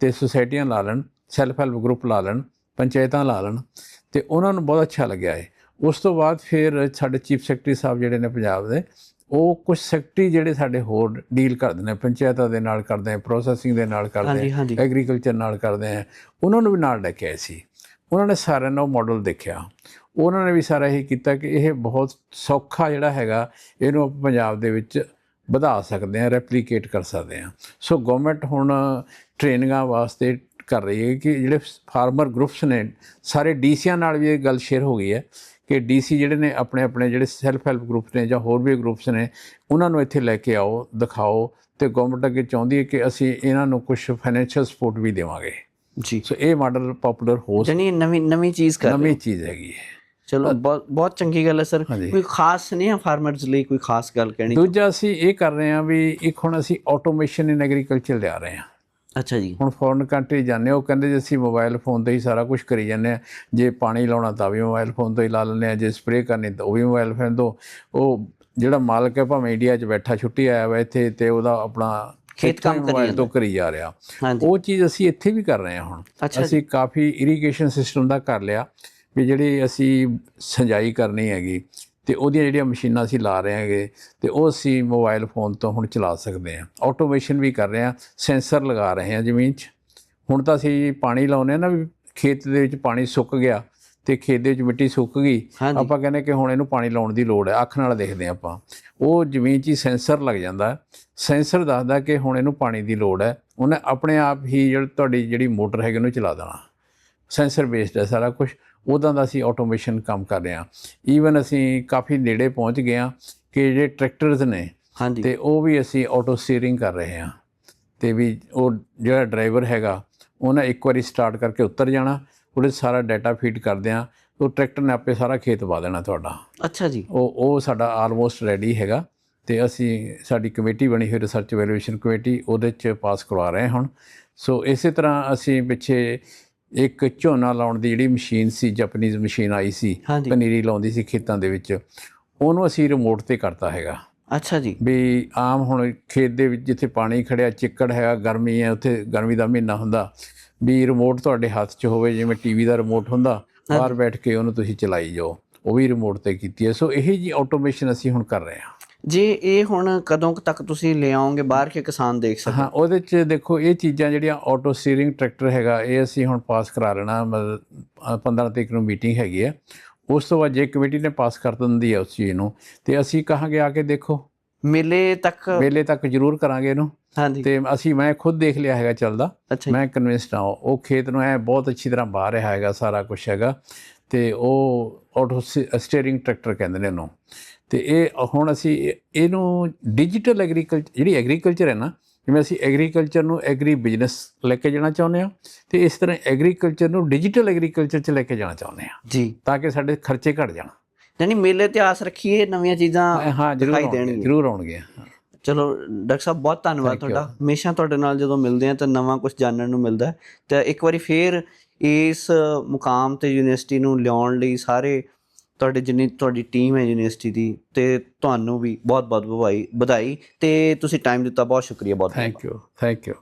ਤੇ ਸੁਸਾਇਟੀਆਂ ਲਾ ਲੈਣ ਸੈਲਫ ਹੈਲਪ ਗਰੁੱਪ ਲਾ ਲੈਣ ਪੰਚਾਇਤਾਂ ਲਾ ਲੈਣ ਤੇ ਉਹਨਾਂ ਨੂੰ ਬਹੁਤ ਅੱਛਾ ਲੱਗਿਆ ਹੈ ਉਸ ਤੋਂ ਬਾਅਦ ਫਿਰ ਸਾਡੇ ਚੀਫ ਸੈਕਟਰੀ ਸਾਹਿਬ ਜਿਹੜੇ ਨੇ ਪੰਜਾਬ ਦੇ ਉਹ ਕੁਝ ਸੈਕਟਰੀ ਜਿਹੜੇ ਸਾਡੇ ਹੋਰ ਡੀਲ ਕਰਦੇ ਨੇ ਪੰਚਾਇਤਾਂ ਦੇ ਨਾਲ ਕਰਦੇ ਆ ਪ੍ਰੋਸੈਸਿੰਗ ਦੇ ਨਾਲ ਕਰਦੇ ਆ ਐਗਰੀਕਲਚਰ ਨਾਲ ਕਰਦੇ ਆ ਉਹਨਾਂ ਨੂੰ ਵੀ ਨਾਲ ਲੈ ਕੇ ਆਏ ਸੀ। ਉਹਨਾਂ ਨੇ ਸਾਰਿਆਂ ਨੂੰ ਮਾਡਲ ਦੇਖਿਆ। ਉਹਨਾਂ ਨੇ ਵੀ ਸਾਰਾ ਇਹ ਕੀਤਾ ਕਿ ਇਹ ਬਹੁਤ ਸੌਖਾ ਜਿਹੜਾ ਹੈਗਾ ਇਹਨੂੰ ਪੰਜਾਬ ਦੇ ਵਿੱਚ ਵਧਾ ਸਕਦੇ ਆ ਰੈਪਲੀਕੇਟ ਕਰ ਸਕਦੇ ਆ ਸੋ ਗਵਰਨਮੈਂਟ ਹੁਣ ਟ੍ਰੇਨਿੰਗਾਂ ਵਾਸਤੇ ਕਰ ਰਹੀ ਹੈ ਕਿ ਜਿਹੜੇ ਫਾਰਮਰ ਗਰੁੱਪਸ ਨੇ ਸਾਰੇ ਡੀਸੀਆਂ ਨਾਲ ਵੀ ਇਹ ਗੱਲ ਸ਼ੇਅਰ ਹੋ ਗਈ ਹੈ ਕਿ ਡੀਸੀ ਜਿਹੜੇ ਨੇ ਆਪਣੇ ਆਪਣੇ ਜਿਹੜੇ ਸੈਲਫ ਹੈਲਪ ਗਰੁੱਪ ਨੇ ਜਾਂ ਹੋਰ ਵੀ ਗਰੁੱਪਸ ਨੇ ਉਹਨਾਂ ਨੂੰ ਇੱਥੇ ਲੈ ਕੇ ਆਓ ਦਿਖਾਓ ਤੇ ਗਵਰਨਮੈਂਟ ਅੱਗੇ ਚਾਹੁੰਦੀ ਹੈ ਕਿ ਅਸੀਂ ਇਹਨਾਂ ਨੂੰ ਕੁਝ ਫਾਈਨੈਂਸ਼ੀਅਲ ਸਪੋਰਟ ਵੀ ਦੇਵਾਂਗੇ। ਜੀ। ਸੋ ਇਹ ਮਾਡਲ ਪਪੂਲਰ ਹੋ ਇਹ ਨਵੀਂ ਨਵੀਂ ਚੀਜ਼ ਕਰ ਨਵੀਂ। ਚੀਜ਼ ਹੈਗੀ ਹੈ। ਚਲੋ ਬਹੁਤ ਚੰਗੀ ਗੱਲ ਹੈ ਸਰ। ਕੋਈ ਖਾਸ ਨਹੀਂ ਹੈ ਫਾਰਮਰਸ ਲਈ ਕੋਈ ਖਾਸ ਗੱਲ ਕਹਿਣੀ। ਦੂਜਾ ਅਸੀਂ ਇਹ ਕਰ ਰਹੇ ਹਾਂ ਵੀ ਇੱਕ ਹੁਣ ਅਸੀਂ ਆਟੋਮੇਸ਼ਨ ਇਨ ਐਗਰੀਕਲਚਰ ਲਿਆ ਰਹੇ ਹਾਂ। ਅੱਛਾ ਜੀ। ਹੁਣ ਫੋਰਨ ਕੰਟਰੀ ਜਾਂਦੇ ਉਹ ਕਹਿੰਦੇ ਜੀ ਅਸੀਂ ਮੋਬਾਈਲ ਫੋਨ ਤੇ ਹੀ ਸਾਰਾ ਕੁਝ ਕਰੀ ਜਾਂਦੇ ਆ ਜੇ ਪਾਣੀ ਲਾਉਣਾ ਤਾਂ ਵੀ ਮੋਬਾਈਲ ਫੋਨ ਤੋਂ ਹੀ ਲਾ ਲੈਂਦੇ ਆ ਜੇ ਸਪਰੇਅ ਕਰਨੀ ਤਾਂ ਉਹ ਵੀ ਮੋਬਾਈਲ ਫੋਨ ਤੋਂ। ਉਹ ਜਿਹੜਾ ਮਾਲਕ ਹੈ ਭਾਵੇਂ ਇੰਡੀਆ 'ਚ ਬੈਠਾ ਛੁੱਟੀ ਆਇਆ ਵਾ ਇੱਥੇ ਤੇ ਉਹਦਾ ਆਪਣਾ ਖੇਤ ਕੰਮ ਕਰੀ। ਤੋਂ ਕਰੀ ਜਾ ਰਿਹਾ। ਉਹ ਚੀਜ਼ ਅਸੀਂ ਇੱਥੇ ਵੀ ਕਰ ਰਹੇ ਹਾਂ ਹੁਣ। ਅਸੀਂ ਕਾਫੀ ਇਰੀਗੇਸ਼ਨ ਸਿਸਟਮ ਦਾ ਕਰ ਲਿਆ। ਵੀ ਜਿਹੜੀ ਅਸੀਂ ਸਿੰਜਾਈ ਕਰਨੀ ਹੈਗੀ ਤੇ ਉਹਦੀਆਂ ਜਿਹੜੀਆਂ ਮਸ਼ੀਨਾਂ ਅਸੀਂ ਲਾ ਰਹੇ ਹਾਂਗੇ ਤੇ ਉਹ ਅਸੀਂ ਮੋਬਾਈਲ ਫੋਨ ਤੋਂ ਹੁਣ ਚਲਾ ਸਕਦੇ ਹਾਂ। ਆਟੋਮੇਸ਼ਨ ਵੀ ਕਰ ਰਹੇ ਹਾਂ ਸੈਂਸਰ ਲਗਾ ਰਹੇ ਹਾਂ ਜ਼ਮੀਨ 'ਚ। ਹੁਣ ਤਾਂ ਅਸੀਂ ਪਾਣੀ ਲਾਉਨੇ ਨਾ ਵੀ ਖੇਤ ਦੇ ਵਿੱਚ ਪਾਣੀ ਸੁੱਕ ਗਿਆ ਤੇ ਖੇਤ ਦੇ ਵਿੱਚ ਮਿੱਟੀ ਸੁੱਕ ਗਈ ਆਪਾਂ ਕਹਿੰਦੇ ਕਿ ਹੁਣ ਇਹਨੂੰ ਪਾਣੀ ਲਾਉਣ ਦੀ ਲੋੜ ਹੈ ਅੱਖ ਨਾਲ ਦੇਖਦੇ ਆਪਾਂ। ਉਹ ਜ਼ਮੀਨ 'ਚ ਹੀ ਸੈਂਸਰ ਲੱਗ ਜਾਂਦਾ। ਸੈਂਸਰ ਦੱਸਦਾ ਕਿ ਹੁਣ ਇਹਨੂੰ ਪਾਣੀ ਦੀ ਲੋੜ ਹੈ ਉਹਨੇ ਆਪਣੇ ਆਪ ਹੀ ਜਿਹੜੀ ਤੁਹਾਡੀ ਜਿਹੜੀ ਮੋਟਰ ਹੈਗੀ ਉਹਨੂੰ ਚਲਾ ਦੇਣਾ। ਸੈਂਸਰ ਬੇਸਡ ਹੈ ਸਾਰਾ ਕੁਝ ਉਦਾਂ ਦਾ ਅਸੀਂ ਆਟੋਮੇਸ਼ਨ ਕੰਮ ਕਰ ਰਹੇ ਹਾਂ। ਈਵਨ ਅਸੀਂ ਕਾਫੀ ਨੇੜੇ ਪਹੁੰਚ ਗਏ ਹਾਂ ਕਿ ਜਿਹੜੇ ਟਰੈਕਟਰਸ ਨੇ ਹਾਂਜੀ। ਤੇ ਉਹ ਵੀ ਅਸੀਂ ਆਟੋ ਸਟੀਅਰਿੰਗ ਕਰ ਰਹੇ ਹਾਂ। ਤੇ ਵੀ ਉਹ ਜਿਹੜਾ ਡਰਾਈਵਰ ਹੈਗਾ ਉਹਨੇ ਇੱਕ ਵਾਰੀ ਸਟਾਰਟ ਕਰਕੇ ਉੱਤਰ ਜਾਣਾ ਉਹਦੇ ਸਾਰਾ ਡਾਟਾ ਫੀਡ ਕਰਦੇ ਆ ਉਹ ਟਰੈਕਟਰ ਨੇ ਆਪੇ ਸਾਰਾ ਖੇਤ ਵਾ ਦੇਣਾ ਤੁਹਾਡਾ। ਅੱਛਾ ਜੀ। ਉਹ ਉਹ ਸਾਡਾ ਆਲਮੋਸਟ ਰੈਡੀ ਹੈਗਾ ਤੇ ਅਸੀਂ ਸਾਡੀ ਕਮੇਟੀ ਬਣੀ ਹੋਈ ਰਿਸਰਚ ਵੈਲੂਏਸ਼ਨ ਕਮੇਟੀ ਉਹਦੇ 'ਚ ਪਾਸ ਕਰਵਾ ਰਹੇ ਹਾਂ ਹੁਣ। ਸੋ ਇਸੇ ਤਰ੍ਹਾਂ ਅਸੀਂ ਪਿੱਛੇ ਇੱਕ ਝੋਨਾ ਲਾਉਣ ਦੀ ਜਿਹੜੀ ਮਸ਼ੀਨ ਸੀ ਜਪਨੀਜ਼ ਮਸ਼ੀਨ ਆਈ ਸੀ ਹਾਂਜੀ। ਪਨੀਰੀ ਲਾਉਂਦੀ ਸੀ ਖੇਤਾਂ ਦੇ ਵਿੱਚ ਉਹਨੂੰ ਅਸੀਂ ਰਿਮੋਟ ਤੇ ਕਰਤਾ ਹੈਗਾ। ਅੱਛਾ ਜੀ। ਵੀ ਆਮ ਹੁਣ ਖੇਤ ਦੇ ਵਿੱਚ ਜਿੱਥੇ ਪਾਣੀ ਖੜਿਆ ਚਿੱਕੜ ਹੈਗਾ ਗਰਮੀ ਹੈ ਉੱਥੇ ਗਰਮੀ ਦਾ ਮਹੀਨਾ ਹੁੰਦਾ ਵੀ ਰਿਮੋਟ ਤੁਹਾਡੇ ਹੱਥ 'ਚ ਹੋਵੇ ਜਿਵੇਂ ਟੀਵੀ ਦਾ ਰਿਮੋਟ ਹੁੰਦਾ ਬਾਹਰ ਬੈਠ ਕੇ ਉਹਨੂੰ ਤੁਸੀਂ ਚਲਾਈ ਜਾਓ ਉਹ ਵੀ ਰਿਮੋਟ ਤੇ ਕੀਤੀ ਹੈ। ਸੋ ਇਹ ਜੀ ਆਟੋਮੇਸ਼ਨ ਅਸੀਂ ਹੁਣ ਕਰ ਰਹੇ ਹਾਂ। ਜੇ ਇਹ ਹੁਣ ਕਦੋਂ ਤੱਕ ਤੁਸੀਂ ਲੈ ਆਓਗੇ ਬਾਹਰ ਕੇ ਕਿਸਾਨ ਦੇਖ ਸਕਣ ਹਾਂ ਉਹਦੇ 'ਚ ਦੇਖੋ ਇਹ ਚੀਜ਼ਾਂ ਜਿਹੜੀਆਂ ਆਟੋ ਸਟੀਅਰਿੰਗ ਟਰੈਕਟਰ ਹੈਗਾ ਇਹ ਅਸੀਂ ਹੁਣ ਪਾਸ ਕਰਾ ਲੈਣਾ ਮਤਲਬ ਅ, 15 ਤਰੀਕ ਨੂੰ ਮੀਟਿੰਗ ਹੈਗੀ ਹੈ ਉਸ ਤੋਂ ਬਾਅਦ ਜੇ ਕਮੇਟੀ ਨੇ ਪਾਸ ਕਰ ਦਿੰਦੀ ਹੈ ਉਸ ਚੀਜ਼ ਨੂੰ ਤੇ ਅਸੀਂ ਕਹਾਂਗੇ ਆ ਕੇ ਦੇਖੋ। ਮੇਲੇ ਤੱਕ ਮੇਲੇ ਤੱਕ ਜ਼ਰੂਰ ਕਰਾਂਗੇ ਇਹਨੂੰ। ਹਾਂਜੀ। ਤੇ ਅਸੀਂ ਮੈਂ ਖੁਦ ਦੇਖ ਲਿਆ ਹੈਗਾ ਚੱਲਦਾ। ਮੈਂ ਕਨਵਿੰਸਡ ਹਾਂ ਉਹ ਖੇਤ ਨੂੰ ਐ ਬਹੁਤ ਅੱਛੀ ਤਰ੍ਹਾਂ ਬਾਹਰ ਰਿਹਾ ਹੈਗਾ ਸਾਰਾ ਕੁਝ ਹੈਗਾ। ਤੇ ਉਹ ਆਟੋ ਸਟੀਅਰਿੰਗ ਟਰੈਕਟਰ ਕਹਿੰਦੇ ਨੇ ਉਹਨੂੰ ਤੇ ਇਹ ਹੁਣ ਅਸੀਂ ਇਹ- ਇਹਨੂੰ ਡਿਜੀਟਲ ਐਗਰੀਕਲਚਰ ਜਿਹੜੀ ਐਗਰੀਕਲਚਰ ਹੈ ਨਾ ਜਿਵੇਂ ਅਸੀਂ ਐਗਰੀਕਲਚਰ ਨੂੰ ਐਗਰੀ ਬਿਜ਼ਨਸ ਲੈ ਕੇ ਜਾਣਾ ਚਾਹੁੰਦੇ ਹਾਂ ਤੇ ਇਸ ਤਰ੍ਹਾਂ ਐਗਰੀਕਲਚਰ ਨੂੰ ਡਿਜੀਟਲ ਐਗਰੀਕਲਚਰ 'ਚ ਲੈ ਕੇ ਜਾਣਾ ਚਾਹੁੰਦੇ ਹਾਂ ਜੀ ਤਾਂ ਕਿ ਸਾਡੇ ਖਰਚੇ ਘਟ ਜਾਣ ਯਾਨੀ ਮੇਲੇ ਤੇ ਆਸ ਰੱਖੀਏ ਨਵੀਆਂ ਚੀਜ਼ਾਂ ਹਾਂ ਜ਼ਰੂਰ ਦੇਣਗੇ। ਜ਼ਰੂਰ ਆਉਣਗੇ। ਚਲੋ ਡਾਕਟਰ ਸਾਹਿਬ ਬਹੁਤ ਧੰਨਵਾਦ. ਤੁਹਾਡਾ ਹਮੇਸ਼ਾ ਤੁਹਾਡੇ ਨਾਲ ਜਦੋਂ ਮਿਲਦੇ ਆ ਤਾਂ ਨਵਾਂ ਕੁਝ ਜਾਣਨ ਨੂੰ ਮਿਲਦਾ ਤੇ ਇੱਕ ਵਾਰੀ ਫੇਰ ਇਸ ਮੁਕਾਮ ਤੇ ਯੂਨੀਵਰਸਿਟੀ ਨੂੰ ਲਿਆਉਣ ਲਈ ਸਾਰੇ ਤੁਹਾਡੇ ਜਿੰਨੀ ਤੁਹਾਡੀ ਟੀਮ ਹੈ ਯੂਨੀਵਰਸਿਟੀ ਦੀ ਤੇ ਤੁਹਾਨੂੰ ਵੀ ਬਹੁਤ ਬਹੁਤ ਵਧਾਈ ਵਧਾਈ ਤੇ ਤੁਸੀਂ ਟਾਈਮ ਦਿੱਤਾ ਬਹੁਤ ਸ਼ੁਕਰੀਆ ਬਹੁਤ ਥੈਂਕ ਯੂ ਥੈਂਕ ਯੂ